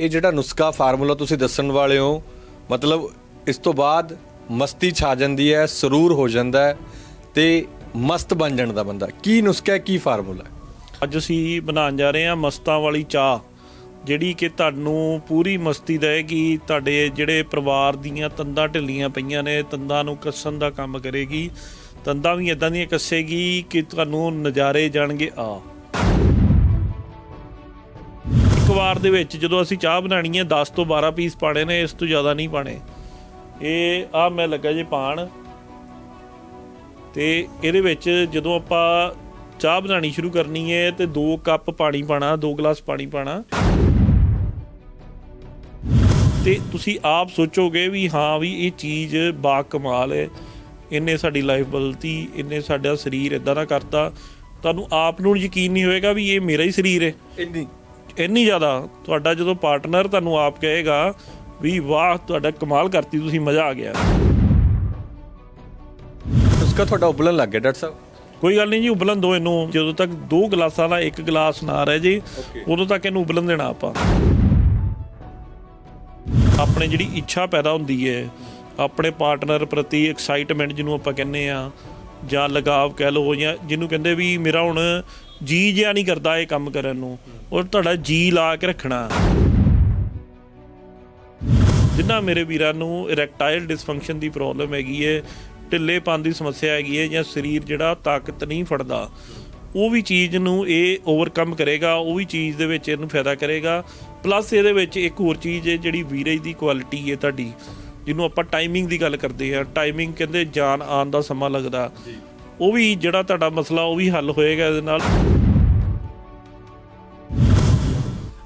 ਇਹ ਜਿਹੜਾ ਨੁਸਖਾ ਫਾਰਮੂਲਾ ਤੁਸੀਂ ਦੱਸਣ ਵਾਲੇ ਹੋ, ਮਤਲਬ ਇਸ ਤੋਂ ਬਾਅਦ ਮਸਤੀ ਛਾ ਜਾਂਦੀ ਹੈ, ਸਰੂਰ ਹੋ ਜਾਂਦਾ ਹੈ ਤੇ ਮਸਤ ਬਣ ਜਾਂਦਾ ਦਾ ਬੰਦਾ। ਕੀ ਨੁਸਖਾ ਹੈ, ਕੀ ਫਾਰਮੂਲਾ ਹੈ? ਅੱਜ ਅਸੀਂ ਬਣਾਉਣ ਜਾ ਰਹੇ ਹਾਂ ਮਸਤਾਂ ਵਾਲੀ ਚਾਹ, ਜਿਹੜੀ ਕਿ ਤੁਹਾਨੂੰ ਪੂਰੀ ਮਸਤੀ ਦੇਗੀ ਤੁਹਾਡੇ ਜਿਹੜੇ ਪਰਿਵਾਰ ਦੀਆਂ ਤੰਦਾਂ ਢਿੱਲੀਆਂ ਪਈਆਂ ਨੇ, ਤੰਦਾਂ ਨੂੰ ਕੱਸਣ ਦਾ ਕੰਮ ਕਰੇਗੀ। ਤੰਦਾਂ ਵੀ ਇਦਾਂ ਦੀਆਂ ਕੱਸੇਗੀ ਕਿ ਤੁਹਾਨੂੰ ਨਜ਼ਾਰੇ ਜਾਣਗੇ ਆ ਅਖਬਾਰ ਦੇ ਵਿੱਚ ਜਦੋਂ ਅਸੀਂ ਚਾਹ ਬਣਾਣੀ ਹੈ 10 ਤੋਂ 12 ਪੀਸ ਪਾਣੇ ਨੇ, ਇਸ ਤੋਂ ਜ਼ਿਆਦਾ ਨਹੀਂ ਪਾਣੇ ਇਹ ਆ ਮੈਂ ਲੱਗਾ ਜੇ ਪਾਣ। ਤੇ ਇਹਦੇ ਵਿੱਚ ਜਦੋਂ ਆਪਾਂ ਚਾਹ ਬਣਾਣੀ ਸ਼ੁਰੂ ਕਰਨੀ ਹੈ ਤੇ 2 ਕੱਪ ਪਾਣੀ ਪਾਣਾ 2 ਗਲਾਸ ਪਾਣੀ ਪਾਣਾ ਤੇ ਤੁਸੀਂ ਆਪ ਸੋਚੋਗੇ ਵੀ ਹਾਂ ਵੀ ਇਹ ਚੀਜ਼ ਬਾ ਕਮਾਲ ਹੈ। ਇਹਨੇ ਸਾਡੀ ਲਾਈਫ ਬਦਲਤੀ, ਇਹਨੇ ਸਾਡਾ ਸਰੀਰ ਇਦਾਂ ਦਾ ਕਰਤਾ। ਤੁਹਾਨੂੰ ਆਪ ਨੂੰ ਯਕੀਨ ਨਹੀਂ ਹੋਏਗਾ ਵੀ ਇਹ ਮੇਰਾ ਹੀ ਸਰੀਰ ਹੈ। ਇੰਨੀ। ਇੰਨੀ ਜ਼ਿਆਦਾ ਤੁਹਾਡਾ ਜਦੋਂ ਪਾਰਟਨਰ ਤੁਹਾਨੂੰ ਆਪ ਕਹੇਗਾ ਵੀ ਵਾਹ ਤੁਹਾਡਾ ਕਮਾਲ ਕਰਤੀ ਤੁਸੀਂ ਮਜ਼ਾ ਆ ਗਿਆ। ਨੁਸਖਾ ਤੁਹਾਡਾ ਉਬਲਣ ਲੱਗ ਗਿਆ ਡਾਕਟਰ ਸਾਹਿਬ? ਕੋਈ ਗੱਲ ਨਹੀਂ ਜੀ ਉਬਲਣ ਦੋ ਇਹਨੂੰ। ਜਦੋਂ ਤੱਕ ਦੋ ਗਲਾਸਾਂ ਦਾ ਇੱਕ ਗਲਾਸ ਨਾ ਰਹਿ ਜੇ. ਉਦੋਂ ਤੱਕ ਇਹਨੂੰ ਉਬਲਣ ਦੇਣਾ ਆਪਾਂ। ਆਪਣੇ ਜਿਹੜੀ ਇੱਛਾ ਪੈਦਾ ਹੁੰਦੀ ਹੈ ਆਪਣੇ ਪਾਰਟਨਰ ਪ੍ਰਤੀ ਐਕਸਾਈਟਮੈਂਟ ਜਿਹਨੂੰ ਆਪਾਂ ਕਹਿੰਦੇ ਆ ਜਾਂ ਲਗਾਵ ਕਹਿ ਲਓ ਜਾਂ ਜਿਹਨੂੰ ਕਹਿੰਦੇ ਵੀ ਮੇਰਾ ਹੁਣ ਜੀ ਜਿਆ ਨਹੀਂ ਕਰਦਾ ਇਹ ਕੰਮ ਕਰਨ ਨੂੰ। ਔਰ ਤੁਹਾਡਾ ਜੀ ਲਾ ਕੇ ਰੱਖਣਾ। ਜਿੰਨਾ ਮੇਰੇ ਵੀਰਾਂ ਨੂੰ ਇਰੈਕਟਾਈਲ ਡਿਸਫੰਕਸ਼ਨ ਦੀ ਪ੍ਰੋਬਲਮ ਹੈਗੀ ਹੈ ਢਿੱਲੇਪਨ ਦੀ ਸਮੱਸਿਆ ਹੈਗੀ ਹੈ ਜਾਂ ਸਰੀਰ ਜਿਹੜਾ ਤਾਕਤ ਨਹੀਂ ਫੜਦਾ, ਉਹ ਵੀ ਚੀਜ਼ ਨੂੰ ਇਹ ਓਵਰਕਮ ਕਰੇਗਾ, ਉਹ ਵੀ ਚੀਜ਼ ਦੇ ਵਿੱਚ ਇਹਨੂੰ ਫਾਇਦਾ ਕਰੇਗਾ। ਪਲੱਸ ਇਹਦੇ ਵਿੱਚ ਇੱਕ ਹੋਰ ਚੀਜ਼ ਹੈ ਜਿਹੜੀ ਵੀਰੇਜ ਦੀ ਕੁਆਲਿਟੀ ਹੈ ਤੁਹਾਡੀ, ਜਿਹਨੂੰ ਆਪਾਂ ਟਾਈਮਿੰਗ ਦੀ ਗੱਲ ਕਰਦੇ ਆ ਟਾਈਮਿੰਗ ਕਹਿੰਦੇ ਜਾਨ ਆਉਣ ਦਾ ਸਮਾਂ ਲੱਗਦਾ। ਉਹ ਵੀ ਜਿਹੜਾ ਤੁਹਾਡਾ ਮਸਲਾ ਉਹ ਵੀ ਹੱਲ ਹੋਏਗਾ ਇਹਦੇ ਨਾਲ।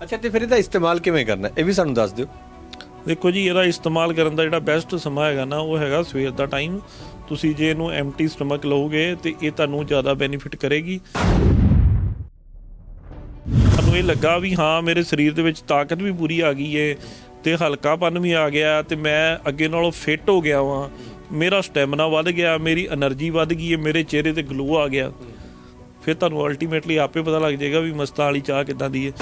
ਅੱਛਾ ਤੇ ਫਿਰ ਇਹਦਾ ਇਸਤੇਮਾਲ ਕਿਵੇਂ ਕਰਨਾ? ਇਹ ਵੀ ਸਾਨੂੰ ਦੱਸ ਦਿਓ। ਦੇਖੋ ਜੀ ਇਹਦਾ ਇਸਤੇਮਾਲ ਕਰਨ ਦਾ ਜਿਹੜਾ ਬੈਸਟ ਸਮਾਂ ਹੈਗਾ ਨਾ ਉਹ ਹੈਗਾ ਸਵੇਰ ਦਾ ਟਾਈਮ ਤੁਸੀਂ ਜੇ ਇਹਨੂੰ ਐਮਟੀ ਸਟਮਕ ਲਓਗੇ ਤੇ ਇਹ ਤੁਹਾਨੂੰ ਜ਼ਿਆਦਾ ਬੈਨੀਫਿਟ ਕਰੇਗੀ। ਤੁਹਾਨੂੰ ਇਹ ਲੱਗਾ ਵੀ ਹਾਂ ਮੇਰੇ ਸਰੀਰ ਦੇ ਵਿੱਚ ਤਾਕਤ ਵੀ ਪੂਰੀ ਆ ਗਈ ਏ ਤੇ ਹਲਕਾਪਨ ਵੀ ਆ ਗਿਆ ਤੇ ਮੈਂ ਅੱਗੇ ਨਾਲੋਂ ਫਿੱਟ ਹੋ ਗਿਆ ਵਾਂ। ਮੇਰਾ ਸਟੈਮਿਨਾ ਵੱਧ ਗਿਆ, ਮੇਰੀ એનર્ਜੀ ਵੱਧ ਗਈ ਹੈ, ਮੇਰੇ ਚਿਹਰੇ ਤੇ ਗਲੋ ਆ ਗਿਆ। ਫਿਰ ਤੁਹਾਨੂੰ ਅਲਟੀਮੇਟਲੀ ਆਪੇ ਪਤਾ ਲੱਗ ਜਾਏਗਾ ਵੀ ਮਸਤਾਂ ਵਾਲੀ ਚਾਹ ਕਿੱਦਾਂ ਦੀ ਹੈ।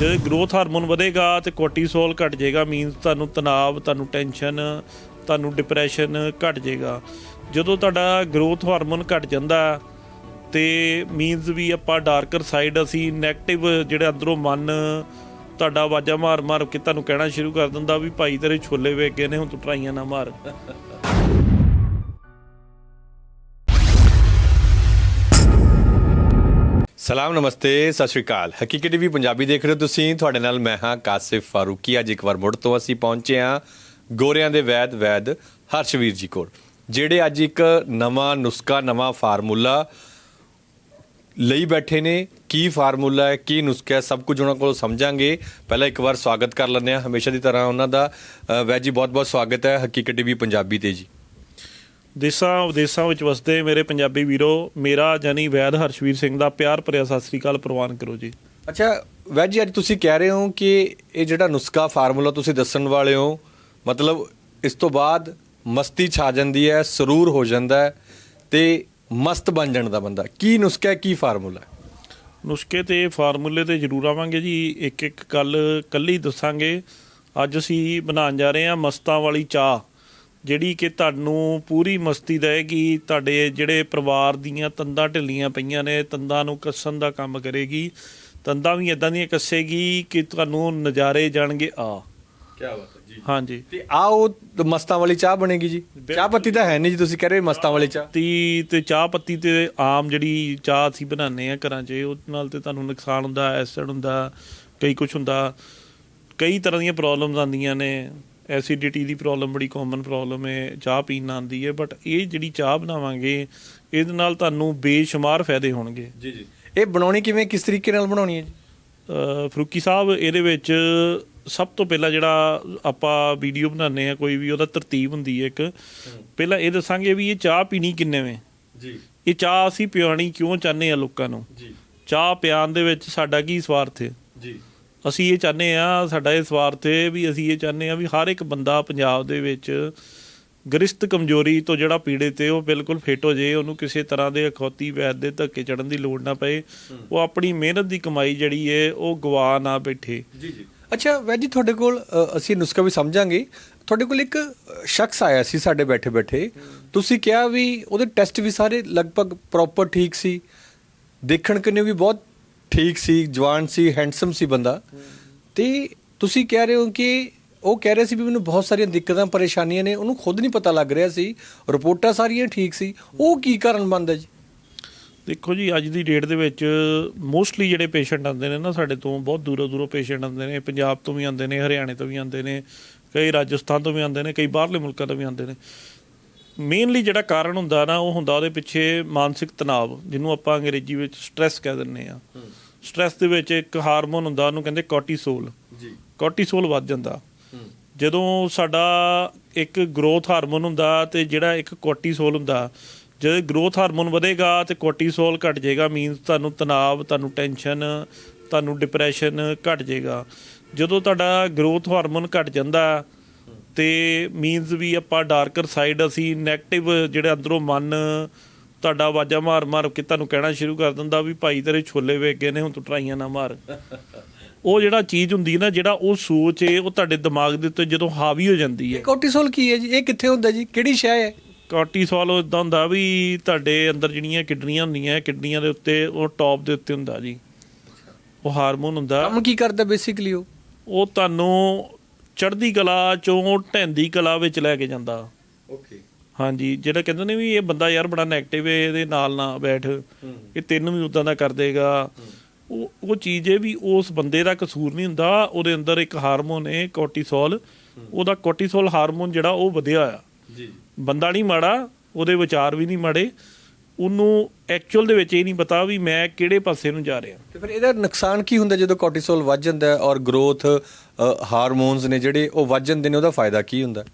ਜੇ ਗਰੋਥ ਹਾਰਮੋਨ ਵਧੇਗਾ ਤੇ ਕੋਰਟੀਸੋਲ ਘਟ ਜਾਏਗਾ ਮੀਨਸ ਤੁਹਾਨੂੰ ਤਣਾਅ, ਤੁਹਾਨੂੰ ਟੈਨਸ਼ਨ ਤੁਹਾਨੂੰ ਡਿਪਰੈਸ਼ਨ ਘਟ ਜਾਏਗਾ। ਜਦੋਂ ਤੁਹਾਡਾ ਗਰੋਥ ਹਾਰਮੋਨ ਘਟ ਜਾਂਦਾ ਤੇ ਮੀਨਸ ਵੀ ਆਪਾਂ ਡਾਰਕਰ ਸਾਈਡ ਅਸੀਂ 네ਗੇਟਿਵ ਜਿਹੜੇ ਅੰਦਰੋਂ ਮਨ ਤੁਹਾਡਾ ਆਵਾਜ਼ਾਂ ਮਾਰ ਮਾਰ ਕੇ ਤੁਹਾਨੂੰ ਕਹਿਣਾ ਸ਼ੁਰੂ ਕਰ ਦਿੰਦਾ ਵੀ ਭਾਈ ਤੇਰੇ ਛੋਲੇ ਵੇਖ ਗਏ ਨੇ, ਹੁਣ ਤੂੰ ਟਰਾਈਆਂ ਨਾ ਮਾਰ। ਸਲਾਮ, ਨਮਸਤੇ, ਸਤਿ ਸ਼੍ਰੀ ਅਕਾਲ। ਹਕੀਕਤ ਟੀਵੀ ਪੰਜਾਬੀ ਦੇਖ ਰਹੇ ਹੋ ਤੁਸੀਂ। ਤੁਹਾਡੇ ਨਾਲ ਮੈਂ ਹਾਂ ਕਾਸਿਫ ਫਾਰੂਕੀ। ਅੱਜ ਇੱਕ ਵਾਰ ਮੁੜ ਤੋਂ ਅਸੀਂ ਪਹੁੰਚੇ ਹਾਂ ਗੋਰਿਆਂ ਦੇ ਵੈਦ ਵੈਦ ਹਰਸ਼ਵੀਰ ਜੀ ਕੋਲ, ਜਿਹੜੇ ਅੱਜ ਇੱਕ ਨਵਾਂ ਨੁਸਖਾ, ਨਵਾਂ ਫਾਰਮੂਲਾ ਲਈ ਬੈਠੇ ਨੇ ਕੀ ਫਾਰਮੂਲਾ ਹੈ ਕੀ ਨੁਸਖਾ ਹੈ ਸਭ ਕੁਝ ਉਹਨਾਂ ਕੋਲੋਂ ਸਮਝਾਂਗੇ। ਪਹਿਲਾਂ ਇੱਕ ਵਾਰ ਸਵਾਗਤ ਕਰ ਲੈਂਦੇ ਹਾਂ ਹਮੇਸ਼ਾ ਦੀ ਤਰ੍ਹਾਂ ਉਹਨਾਂ ਦਾ। ਅ, ਵੈਦ ਜੀ ਬਹੁਤ-ਬਹੁਤ ਸਵਾਗਤ ਹੈ ਹਕੀਕਤ ਟੀਵੀ ਪੰਜਾਬੀ ਤੇ ਜੀ। ਦੇਸਾਂ ਵਿਦੇਸਾਂ ਵਿੱਚ ਵਸਦੇ ਮੇਰੇ ਪੰਜਾਬੀ ਵੀਰੋ ਮੇਰਾ ਜਾਨੀ ਵੈਦ ਹਰਸ਼ਵੀਰ ਸਿੰਘ ਦਾ ਪਿਆਰ ਭਰਿਆ ਸਤਿ ਸ੍ਰੀ ਅਕਾਲ ਪ੍ਰਵਾਨ ਕਰੋ ਜੀ। ਅੱਛਾ ਵੈਦ ਜੀ ਅੱਜ ਤੁਸੀਂ ਕਹਿ ਰਹੇ ਹੋ ਕਿ ਇਹ ਜਿਹੜਾ ਨੁਸਖਾ ਫਾਰਮੂਲਾ ਤੁਸੀਂ ਦੱਸਣ ਵਾਲੇ ਹੋ ਮਤਲਬ ਇਸ ਤੋਂ ਬਾਅਦ ਮਸਤੀ ਛਾ ਜਾਂਦੀ ਹੈ ਸਰੂਰ ਹੋ ਜਾਂਦਾ ਹੈ ਤੇ ਮਸਤ ਬਣ ਜਾਂਦਾ ਦਾ ਬੰਦਾ। ਕੀ ਨੁਸਖਾ ਹੈ ਕੀ ਫਾਰਮੂਲਾ ਹੈ? ਨੁਸਖੇ ਤੇ ਫਾਰਮੂਲੇ ਤੇ ਜ਼ਰੂਰ ਆਵਾਂਗੇ ਜੀ। ਇੱਕ ਇੱਕ ਗੱਲ ਕੱਲੀ ਦੱਸਾਂਗੇ। ਅੱਜ ਅਸੀਂ ਬਣਾਉਣ ਜਾ ਰਹੇ ਹਾਂ ਮਸਤਾਂ ਵਾਲੀ ਚਾਹ ਜਿਹੜੀ ਕਿ ਤੁਹਾਨੂੰ ਪੂਰੀ ਮਸਤੀ ਦੇਗੀ ਤੁਹਾਡੇ ਜਿਹੜੇ ਪਰਿਵਾਰ ਦੀਆਂ ਤੰਦਾਂ ਢਿੱਲੀਆਂ ਪਈਆਂ ਨੇ ਤੰਦਾਂ ਨੂੰ ਕੱਸਣ ਦਾ ਕੰਮ ਕਰੇਗੀ। ਤੰਦਾਂ ਵੀ ਇਦਾਂ ਦੀਆਂ ਕੱਸੇਗੀ ਕਿ ਤੁਹਾਨੂੰ ਨਜ਼ਾਰੇ ਜਾਣਗੇ ਆ। ਕੀ ਬਾਤ ਹੈ। ਹਾਂਜੀ। ਤੇ ਆ ਉਹ ਮਸਤਾਂ ਵਾਲੀ ਚਾਹ ਬਣੇਗੀ ਜੀ। ਚਾਹ ਪੱਤੀ ਤਾਂ ਹੈ ਨਹੀਂ ਜੀ ਤੁਸੀਂ ਕਹਿ ਰਹੇ ਮਸਤਾਂ ਵਾਲੀ ਚਾਹ। ਪੱਤੀ ਤੇ ਚਾਹ ਪੱਤੀ ਤੇ ਆਮ ਜਿਹੜੀ ਚਾਹ ਅਸੀਂ ਬਣਾਉਂਦੇ ਆ ਘਰਾਂ 'ਚ ਉਹ ਨਾਲ ਤੇ ਤੁਹਾਨੂੰ ਨੁਕਸਾਨ ਹੁੰਦਾ ਐਸਿਡ ਹੁੰਦਾ ਕਈ ਕੁਝ ਹੁੰਦਾ। ਕਈ ਤਰ੍ਹਾਂ ਦੀਆਂ ਪ੍ਰੋਬਲਮਸ ਆਉਂਦੀਆਂ ਨੇ। ਐਸਿਡਿਟੀ ਦੀ ਪ੍ਰੋਬਲਮ ਬੜੀ ਕਾਮਨ ਪ੍ਰੋਬਲਮ ਹੈ ਚਾਹ ਪੀਣ ਨਾਲ ਆਉਂਦੀ ਹੈ। ਬਟ ਇਹ ਜਿਹੜੀ ਚਾਹ ਬਣਾਵਾਂਗੇ ਇਹਦੇ ਨਾਲ ਤੁਹਾਨੂੰ ਬੇਸ਼ੁਮਾਰ ਫਾਇਦੇ ਹੋਣਗੇ। ਜੀ ਜੀ। ਇਹ ਬਣਾਉਣੀ ਕਿਵੇਂ ਕਿਸ ਤਰੀਕੇ ਨਾਲ ਬਣਾਉਣੀ ਹੈ ਜੀ? ਫਰੂਕੀ ਸਾਹਿਬ ਇਹਦੇ ਵਿੱਚ ਸਭ ਤੋਂ ਪਹਿਲਾਂ ਜਿਹੜਾ ਆਪਾਂ ਵੀਡੀਓ ਬਣਾਉਂਦੇ ਆ ਕੋਈ ਵੀ ਉਹਦਾ ਤਰਤੀਬ ਹੁੰਦੀ ਹੈ ਇੱਕ। ਪਹਿਲਾਂ ਇਹ ਦੱਸਾਂਗੇ ਵੀ ਇਹ ਚਾਹ ਪੀਣੀ ਕਿੰਨੇ ਵੇ? ਜੀ। ਇਹ ਚਾਹ ਅਸੀਂ ਪਿਆਣੀ ਕਿਉਂ ਚਾਹੁੰਦੇ ਆ ਲੋਕਾਂ ਨੂੰ? ਜੀ। ਚਾਹ ਪਿਆਣ ਦੇ ਵਿੱਚ ਸਾਡਾ ਕੀ ਸਵਾਰਥ ਹੈ? ਜੀ। ਅਸੀਂ ਇਹ ਚਾਹੁੰਦੇ ਆ ਸਾਡਾ ਇਹ ਸਵਾਰਥ ਹੈ ਵੀ ਅਸੀਂ ਇਹ ਚਾਹੁੰਦੇ ਆ ਵੀ ਹਰ ਇੱਕ ਬੰਦਾ ਪੰਜਾਬ ਦੇ ਵਿੱਚ ਗ੍ਰਿਸ਼ਤ ਕਮਜ਼ੋਰੀ ਤੋਂ ਜਿਹੜਾ ਪੀੜਿਤ ਹੈ ਉਹ ਬਿਲਕੁਲ ਫਿੱਟ ਹੋ ਜੇ ਉਹਨੂੰ ਕਿਸੇ ਤਰ੍ਹਾਂ ਦੇ ਅਖੌਤੀ ਵੈਦ ਦੇ ਧੱਕੇ ਚੜਨ ਦੀ ਲੋੜ ਨਾ ਪਏ। ਉਹ ਆਪਣੀ ਮਿਹਨਤ ਦੀ ਕਮਾਈ ਜਿਹੜੀ ਹੈ ਉਹ ਗਵਾ ਨਾ ਬੈਠੇ। ਜੀ ਜੀ। ਅੱਛਾ ਵੈਦ ਜੀ ਤੁਹਾਡੇ ਕੋਲ ਅ, ਅਸੀਂ ਨੁਸਖਾ ਵੀ ਸਮਝਾਂਗੇ। ਤੁਹਾਡੇ ਕੋਲ ਇੱਕ ਅ, ਸ਼ਖਸ ਆਇਆ ਸੀ ਸਾਡੇ ਬੈਠੇ ਬੈਠੇ ਤੁਸੀਂ ਕਿਹਾ ਵੀ ਉਹਦੇ ਟੈਸਟ ਵੀ ਸਾਰੇ ਲਗਭਗ ਪ੍ਰੋਪਰ ਠੀਕ ਸੀ। ਦੇਖਣ ਕਿਨੇ ਵੀ ਬਹੁਤ ਠੀਕ ਸੀ ਜਵਾਨ ਸੀ ਹੈਂਡਸਮ ਸੀ ਬੰਦਾ। ਤੇ ਤੁਸੀਂ ਕਹਿ ਰਹੇ ਹੋ ਕਿ ਉਹ ਕਹਿ ਰਹੇ ਸੀ ਵੀ ਮੈਨੂੰ ਬਹੁਤ ਸਾਰੀਆਂ ਦਿੱਕਤਾਂ ਪਰੇਸ਼ਾਨੀਆਂ ਨੇ। ਉਹਨੂੰ ਖੁਦ ਨਹੀਂ ਪਤਾ ਲੱਗ ਰਿਹਾ ਸੀ। ਰਿਪੋਰਟਾਂ ਸਾਰੀਆਂ ਠੀਕ ਸੀ। ਉਹ ਕੀ ਕਾਰਨ ਬਣਦਾ ਜੀ? ਦੇਖੋ ਜੀ ਅੱਜ ਦੀ ਡੇਟ ਦੇ ਵਿੱਚ ਮੋਸਟਲੀ ਜਿਹੜੇ ਪੇਸ਼ੈਂਟ ਆਉਂਦੇ ਨੇ ਨਾ ਸਾਡੇ ਤੋਂ ਬਹੁਤ ਦੂਰੋਂ ਦੂਰੋਂ ਪੇਸ਼ੈਂਟ ਆਉਂਦੇ ਨੇ ਪੰਜਾਬ ਤੋਂ ਵੀ ਆਉਂਦੇ ਨੇ ਹਰਿਆਣੇ ਤੋਂ ਵੀ ਆਉਂਦੇ ਨੇ ਕਈ ਰਾਜਸਥਾਨ ਤੋਂ ਵੀ ਆਉਂਦੇ ਨੇ ਕਈ ਬਾਹਰਲੇ ਮੁਲਕਾਂ ਤੋਂ ਵੀ ਆਉਂਦੇ ਨੇ। ਮੇਨਲੀ ਜਿਹੜਾ ਕਾਰਨ ਹੁੰਦਾ ਨਾ ਉਹ ਹੁੰਦਾ ਉਹਦੇ ਪਿੱਛੇ ਮਾਨਸਿਕ ਤਣਾਅ ਜਿਹਨੂੰ ਆਪਾਂ ਅੰਗਰੇਜ਼ੀ ਵਿੱਚ ਸਟ੍ਰੈਸ ਕਹਿ ਦਿੰਦੇ ਆ ਸਟ੍ਰੈਸ ਦੇ ਵਿੱਚ ਇੱਕ ਹਾਰਮੋਨ ਹੁੰਦਾ ਉਹਨੂੰ ਕਹਿੰਦੇ ਕੋਰਟੀਸੋਲ ਜੀ। ਕੋਰਟੀਸੋਲ ਵੱਧ ਜਾਂਦਾ। ਜਦੋਂ ਸਾਡਾ ਇੱਕ ਗਰੋਥ ਹਾਰਮੋਨ ਹੁੰਦਾ ਤੇ ਜਿਹੜਾ ਇੱਕ ਕੋਰਟੀਸੋਲ ਹੁੰਦਾ ਜਦੋਂ ਗਰੋਥ ਹਾਰਮੋਨ ਵਧੇਗਾ ਤੇ ਕੋਰਟੀਸੋਲ ਘਟ ਜਾਏਗਾ ਮੀਨਸ ਤੁਹਾਨੂੰ ਤਣਾਅ, ਤੁਹਾਨੂੰ ਟੈਨਸ਼ਨ ਤੁਹਾਨੂੰ ਡਿਪਰੈਸ਼ਨ ਘਟ ਜਾਏਗਾ। ਜਦੋਂ ਤੁਹਾਡਾ ਗਰੋਥ ਹਾਰਮੋਨ ਘਟ ਜਾਂਦਾ ਤੇ ਮੀਨਸ ਵੀ ਆਪਾਂ ਡਾਰਕਰ ਸਾਈਡ ਅਸੀਂ 네ਗੇਟਿਵ ਜਿਹੜੇ ਅੰਦਰੋਂ ਮਨ, ਤੁਹਾਡਾ ਆਵਾਜ਼ਾਂ ਮਾਰ ਮਾਰ ਕੇ ਤੁਹਾਨੂੰ ਕਹਿਣਾ ਸ਼ੁਰੂ ਕਰ ਦਿੰਦਾ ਵੀ ਭਾਈ ਤੇਰੇ ਛੋਲੇ ਵੇਖ ਗਏ ਨੇ, ਹੁਣ ਤੂੰ ਟਰਾਈਆਂ ਨਾ ਮਾਰ। ਉਹ ਜਿਹੜਾ ਚੀਜ਼ ਹੁੰਦੀ ਨਾ, ਜਿਹੜਾ ਉਹ ਸੋਚ ਹੈ ਉਹ ਤੁਹਾਡੇ ਦਿਮਾਗ ਦੇ ਉੱਤੇ ਜਦੋਂ ਹਾਵੀ ਹੋ ਜਾਂਦੀ ਹੈ ਕੋਰਟੀਸੋਲ ਕੀ ਹੈ ਜੀ? ਇਹ ਕਿੱਥੇ ਹੁੰਦਾ ਜੀ? ਕਿਹੜੀ ਸ਼ੈ ਹੈ ਕੋਰਟੀਸੋਲ ਇਦਾਂ ਹੁੰਦਾ ਵੀ ਤੁਹਾਡੇ ਅੰਦਰ ਜਿਹੜੀਆਂ ਕਿਡਨੀਆਂ ਹੁੰਦੀਆਂ ਕਿਡਨੀਆਂ ਦੇ ਉੱਤੇ ਉਹ ਟੌਪ ਦੇ ਉੱਤੇ ਹੁੰਦਾ ਜੀ। ਉਹ ਹਾਰਮੋਨ ਹੁੰਦਾ। ਕੰਮ ਕੀ ਕਰਦਾ ਬੇਸਿਕਲੀ ਉਹ? ਉਹ ਤੁਹਾਨੂੰ ਚੜ੍ਹਦੀ ਕਲਾ ਚੋਂ ਢੈਂਦੀ ਕਲਾ ਵਿੱਚ ਲੈ ਕੇ ਜਾਂਦਾ। ਓਕੇ ਹਾਂਜੀ ਜਿਹੜਾ ਕਹਿੰਦੇ ਨੇ ਵੀ ਇਹ ਬੰਦਾ ਯਾਰ ਬੜਾ 네ਗੇਟਿਵ ਹੈ ਇਹਦੇ ਨਾਲ ਨਾ ਬੈਠ। ਇਹ ਤੈਨੂੰ ਵੀ ਉਦਾਂ ਦਾ ਕਰ ਦੇਗਾ। ਉਹ ਉਹ ਚੀਜ਼ ਹੈ ਵੀ ਉਸ ਬੰਦੇ ਦਾ ਕਸੂਰ ਨਹੀਂ ਹੁੰਦਾ ਉਹਦੇ ਅੰਦਰ ਇੱਕ ਹਾਰਮੋਨ ਹੈ। ਕੋਰਟੀਸੋਲ ਉਹਦਾ ਕੋਰਟੀਸੋਲ ਹਾਰਮੋਨ ਜਿਹੜਾ ਉਹ ਵਧਿਆ ਆ। ਜੀ। ਬੰਦਾ ਨਹੀਂ ਮਾੜਾ ਉਹਦੇ ਵਿਚਾਰ ਵੀ ਨਹੀਂ ਮਾੜੇ ਉਹਨੂੰ ਐਕਚੁਅਲ ਦੇ ਵਿੱਚ ਇਹ ਨਹੀਂ ਪਤਾ ਵੀ ਮੈਂ ਕਿਹੜੇ ਪਾਸੇ ਨੂੰ ਜਾ ਰਿਹਾ। ਤੇ ਫਿਰ ਇਹਦਾ ਨੁਕਸਾਨ ਕੀ ਹੁੰਦਾ ਜਦੋਂ ਕੋਰਟੀਸੋਲ ਵੱਧ ਜਾਂਦਾ ਔਰ ਗਰੋਥ ਹਾਰਮੋਨਸ ਨੇ ਜਿਹੜੇ ਉਹ ਵੱਧ ਜਾਂਦੇ ਨੇ ਉਹਦਾ ਫਾਇਦਾ ਕੀ ਹੁੰਦਾ?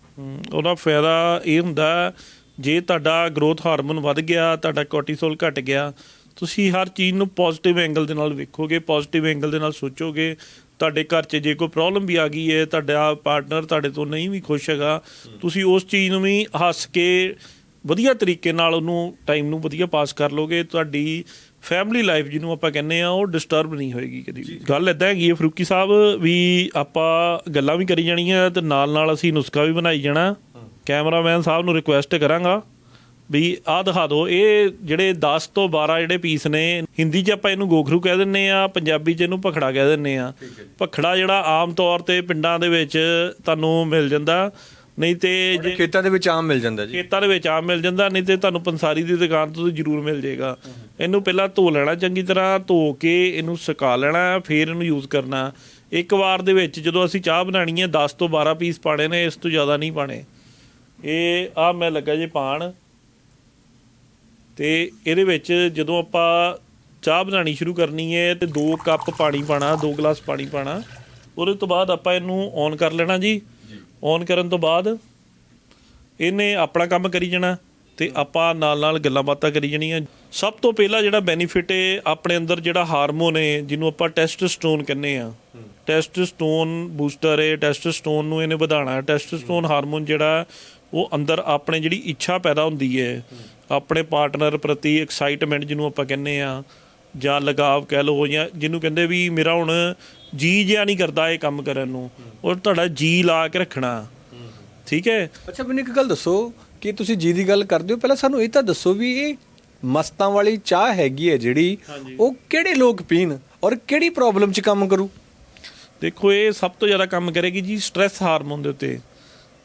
ਉਹਦਾ ਫਾਇਦਾ ਇਹ ਹੁੰਦਾ ਜੇ ਤੁਹਾਡਾ ਗਰੋਥ ਹਾਰਮੋਨ ਵੱਧ ਗਿਆ ਤੁਹਾਡਾ ਕੋਰਟੀਸੋਲ ਘਟ ਗਿਆ ਤੁਸੀਂ ਹਰ ਚੀਜ਼ ਨੂੰ ਪੋਜ਼ਿਟਿਵ ਐਂਗਲ ਦੇ ਨਾਲ ਵੇਖੋਗੇ ਪੋਜ਼ਿਟਿਵ ਐਂਗਲ ਦੇ ਨਾਲ ਸੋਚੋਗੇ ਤੁਹਾਡੇ ਘਰ 'ਚ ਜੇ ਕੋਈ ਪ੍ਰੋਬਲਮ ਵੀ ਆ ਗਈ ਹੈ ਤੁਹਾਡਾ ਪਾਰਟਨਰ ਤੁਹਾਡੇ ਤੋਂ ਨਹੀਂ ਵੀ ਖੁਸ਼ ਹੈਗਾ ਤੁਸੀਂ ਉਸ ਚੀਜ਼ ਨੂੰ ਵੀ ਹੱਸ ਕੇ ਵਧੀਆ ਤਰੀਕੇ ਨਾਲ ਉਹਨੂੰ ਟਾਈਮ ਨੂੰ ਵਧੀਆ ਪਾਸ ਕਰ ਲੋਗੇ ਤੁਹਾਡੀ ਫੈਮਿਲੀ ਲਾਈਫ ਜਿਹਨੂੰ ਆਪਾਂ ਕਹਿੰਦੇ ਆ ਉਹ ਡਿਸਟਰਬ ਨਹੀਂ ਹੋਏਗੀ ਕਦੀ। ਗੱਲ ਇਦਾਂ ਹੈਗੀ ਹੈ ਫਰੂਕੀ ਸਾਹਿਬ ਵੀ ਆਪਾਂ ਗੱਲਾਂ ਵੀ ਕਰੀ ਜਾਣੀਆਂ ਤੇ ਨਾਲ ਨਾਲ ਅਸੀਂ ਨੁਸਖਾ ਵੀ ਬਣਾਈ ਜਾਣਾ। ਕੈਮਰਾਮੈਨ ਸਾਹਿਬ ਨੂੰ ਰਿਕੁਐਸਟ ਕਰਾਂਗਾ। ਵੀ ਆਹ ਦਿਖਾ ਦਿਓ ਇਹ ਜਿਹੜੇ 10 ਤੋਂ 12 ਜਿਹੜੇ ਪੀਸ ਨੇ ਹਿੰਦੀ 'ਚ ਆਪਾਂ ਇਹਨੂੰ ਗੋਖਰੂ ਕਹਿ ਦਿੰਨੇ ਆ ਪੰਜਾਬੀ 'ਚ ਇਹਨੂੰ ਭਖੜਾ ਕਹਿ ਦਿੰਨੇ ਆ ਭਖੜਾ ਜਿਹੜਾ ਆਮ ਤੌਰ ਤੇ ਪਿੰਡਾਂ ਦੇ ਵਿੱਚ ਤੁਹਾਨੂੰ ਮਿਲ ਜਾਂਦਾ ਨਹੀਂ ਤੇ ਜੇ ਖੇਤਾਂ ਦੇ ਵਿੱਚ ਆਮ ਮਿਲ ਜਾਂਦਾ ਜੀ। ਖੇਤਾਂ ਦੇ ਵਿੱਚ ਆਮ ਮਿਲ ਜਾਂਦਾ ਨਹੀਂ ਤੇ ਤੁਹਾਨੂੰ ਪੰਸਾਰੀ ਦੀ ਦੁਕਾਨ ਤੋਂ ਜ਼ਰੂਰ ਮਿਲ ਜਾਏਗਾ। ਇਹਨੂੰ ਪਹਿਲਾਂ ਧੋ ਲੈਣਾ ਚੰਗੀ ਤਰ੍ਹਾਂ ਧੋ ਕੇ ਇਹਨੂੰ ਸੁਕਾ ਲੈਣਾ ਫਿਰ ਇਹਨੂੰ ਯੂਜ਼ ਕਰਨਾ। ਇੱਕ ਵਾਰ ਦੇ ਵਿੱਚ ਜਦੋਂ ਅਸੀਂ ਚਾਹ ਬਣਾਣੀ ਹੈ 10 ਤੋਂ 12 ਪੀਸ ਪਾਣੇ ਨੇ ਇਸ ਤੋਂ ਜ਼ਿਆਦਾ ਨਹੀਂ ਪਾਣੇ ਇਹ ਆ ਮੈਂ ਲੱਗਾ ਜੇ ਪਾਣ। ਤੇ ਇਹਦੇ ਵਿੱਚ ਜਦੋਂ ਆਪਾਂ ਚਾਹ ਬਣਾਣੀ ਸ਼ੁਰੂ ਕਰਨੀ ਹੈ ਤੇ 2 ਕੱਪ ਪਾਣੀ ਪਾਣਾ 2 ਗਲਾਸ ਪਾਣੀ ਪਾਣਾ ਉਹਦੇ ਤੋਂ ਬਾਅਦ ਆਪਾਂ ਇਹਨੂੰ ਔਨ ਕਰ ਲੈਣਾ ਜੀ। ਔਨ ਕਰਨ ਤੋਂ ਬਾਅਦ ਇਹਨੇ ਆਪਣਾ ਕੰਮ ਕਰੀ ਜਾਣਾ ਤੇ ਆਪਾਂ ਨਾਲ ਨਾਲ ਗੱਲਾਂ ਬਾਤਾਂ ਕਰੀ ਜਾਣੀਆਂ। ਸਭ ਤੋਂ ਪਹਿਲਾ ਜਿਹੜਾ ਬੈਨੀਫਿਟ ਹੈ ਆਪਣੇ ਅੰਦਰ ਜਿਹੜਾ ਹਾਰਮੋਨ ਹੈ ਜਿਹਨੂੰ ਆਪਾਂ ਟੈਸਟੋਸਟੋਨ ਕਹਿੰਦੇ ਆ ਟੈਸਟੋਸਟੋਨ ਬੂਸਟਰ ਹੈ ਟੈਸਟੋਸਟੋਨ ਨੂੰ ਇਹਨੇ ਵਧਾਉਣਾ। ਹੈ ਟੈਸਟੋਸਟੋਨ ਹਾਰਮੋਨ ਜਿਹੜਾ ਉਹ ਅੰਦਰ ਆਪਣੇ ਜਿਹੜੀ ਇੱਛਾ ਪੈਦਾ ਹੁੰਦੀ ਹੈ ਆਪਣੇ ਪਾਰਟਨਰ ਪ੍ਰਤੀ ਐਕਸਾਈਟਮੈਂਟ ਜਿਹਨੂੰ ਆਪਾਂ ਕਹਿੰਦੇ ਆ ਜਾਂ ਲਗਾਵ ਕਹਿ ਲਓ ਜਾਂ ਜਿਹਨੂੰ ਕਹਿੰਦੇ ਵੀ ਮੇਰਾ ਹੁਣ ਜੀ ਜਿਆ ਨਹੀਂ ਕਰਦਾ ਇਹ ਕੰਮ ਕਰਨ ਨੂੰ ਉਹ ਤੁਹਾਡਾ ਜੀ ਲਾ ਕੇ ਰੱਖਣਾ। ਠੀਕ ਹੈ ਅੱਛਾ ਮੈਨੂੰ ਇੱਕ ਗੱਲ ਦੱਸੋ ਕਿ ਤੁਸੀਂ ਜੀ ਦੀ ਗੱਲ ਕਰਦੇ ਹੋ ਪਹਿਲਾਂ ਸਾਨੂੰ ਇਹ ਤਾਂ ਦੱਸੋ ਵੀ ਇਹ ਮਸਤਾਂ ਵਾਲੀ ਚਾਹ ਹੈਗੀ ਹੈ ਜਿਹੜੀ ਉਹ ਕਿਹੜੇ ਲੋਕ ਪੀਣ ਔਰ ਕਿਹੜੀ ਪ੍ਰੋਬਲਮ 'ਚ ਕੰਮ ਕਰੂ? ਦੇਖੋ ਇਹ ਸਭ ਤੋਂ ਜ਼ਿਆਦਾ ਕੰਮ ਕਰੇਗੀ ਜੀ ਸਟ੍ਰੈਸ ਹਾਰਮੋਨ ਦੇ ਉੱਤੇ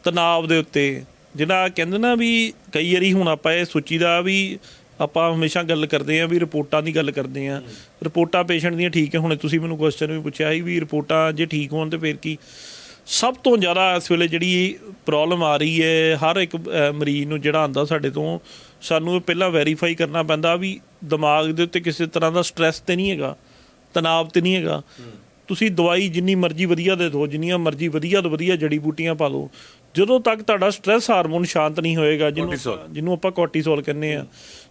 ਤਣਾਅ ਦੇ ਉੱਤੇ ਜਿਹੜਾ ਕਹਿੰਦੇ ਨਾ ਵੀ ਕਈ ਵਾਰੀ ਹੁਣ ਆਪਾਂ ਇਹ ਸੋਚੀਦਾ ਵੀ ਆਪਾਂ ਹਮੇਸ਼ਾ ਗੱਲ ਕਰਦੇ ਆਂ ਵੀ ਰਿਪੋਰਟਾਂ ਦੀ ਗੱਲ ਕਰਦੇ ਆਂ ਰਿਪੋਰਟਾਂ ਪੇਸ਼ੈਂਟ ਦੀਆਂ ਠੀਕ ਹੈ ਹੁਣੇ ਤੁਸੀਂ ਮੈਨੂੰ ਕੁਐਸਚਨ ਵੀ ਪੁੱਛਿਆ ਸੀ ਵੀ ਰਿਪੋਰਟਾਂ ਜੇ ਠੀਕ ਹੋਣ ਤੇ ਫਿਰ ਕੀ? ਸਭ ਤੋਂ ਜ਼ਿਆਦਾ ਇਸ ਵੇਲੇ ਜਿਹੜੀ ਪ੍ਰੋਬਲਮ ਆ ਰਹੀ ਹੈ ਹਰ ਇੱਕ ਮਰੀਜ਼ ਨੂੰ ਜਿਹੜਾ ਆਂਦਾ ਸਾਡੇ ਤੋਂ ਸਾਨੂੰ ਪਹਿਲਾਂ ਵੈਰੀਫਾਈ ਕਰਨਾ ਪੈਂਦਾ ਵੀ ਦਿਮਾਗ ਦੇ ਉੱਤੇ ਕਿਸੇ ਤਰ੍ਹਾਂ ਦਾ ਸਟ੍ਰੈਸ ਤੇ ਨਹੀਂ ਹੈਗਾ ਤਣਾਅ ਤੇ ਨਹੀਂ ਹੈਗਾ। ਤੁਸੀਂ ਦਵਾਈ ਜਿੰਨੀ ਮਰਜ਼ੀ ਵਧੀਆ ਦੇ ਦਿਓ ਜਿੰਨੀਆਂ ਮਰਜ਼ੀ ਵਧੀਆ ਤੋਂ ਵਧੀਆ ਜੜੀ ਬੂਟੀਆਂ ਪਾ ਲਓ ਜਦੋਂ ਤੱਕ ਤੁਹਾਡਾ ਸਟ੍ਰੈਸ ਹਾਰਮੋਨ ਸ਼ਾਂਤ ਨਹੀਂ ਹੋਏਗਾ ਜਿਹਨੂੰ ਜਿਹਨੂੰ ਆਪਾਂ ਕੋਰਟੀਸੋਲ ਕਹਿੰਦੇ ਆ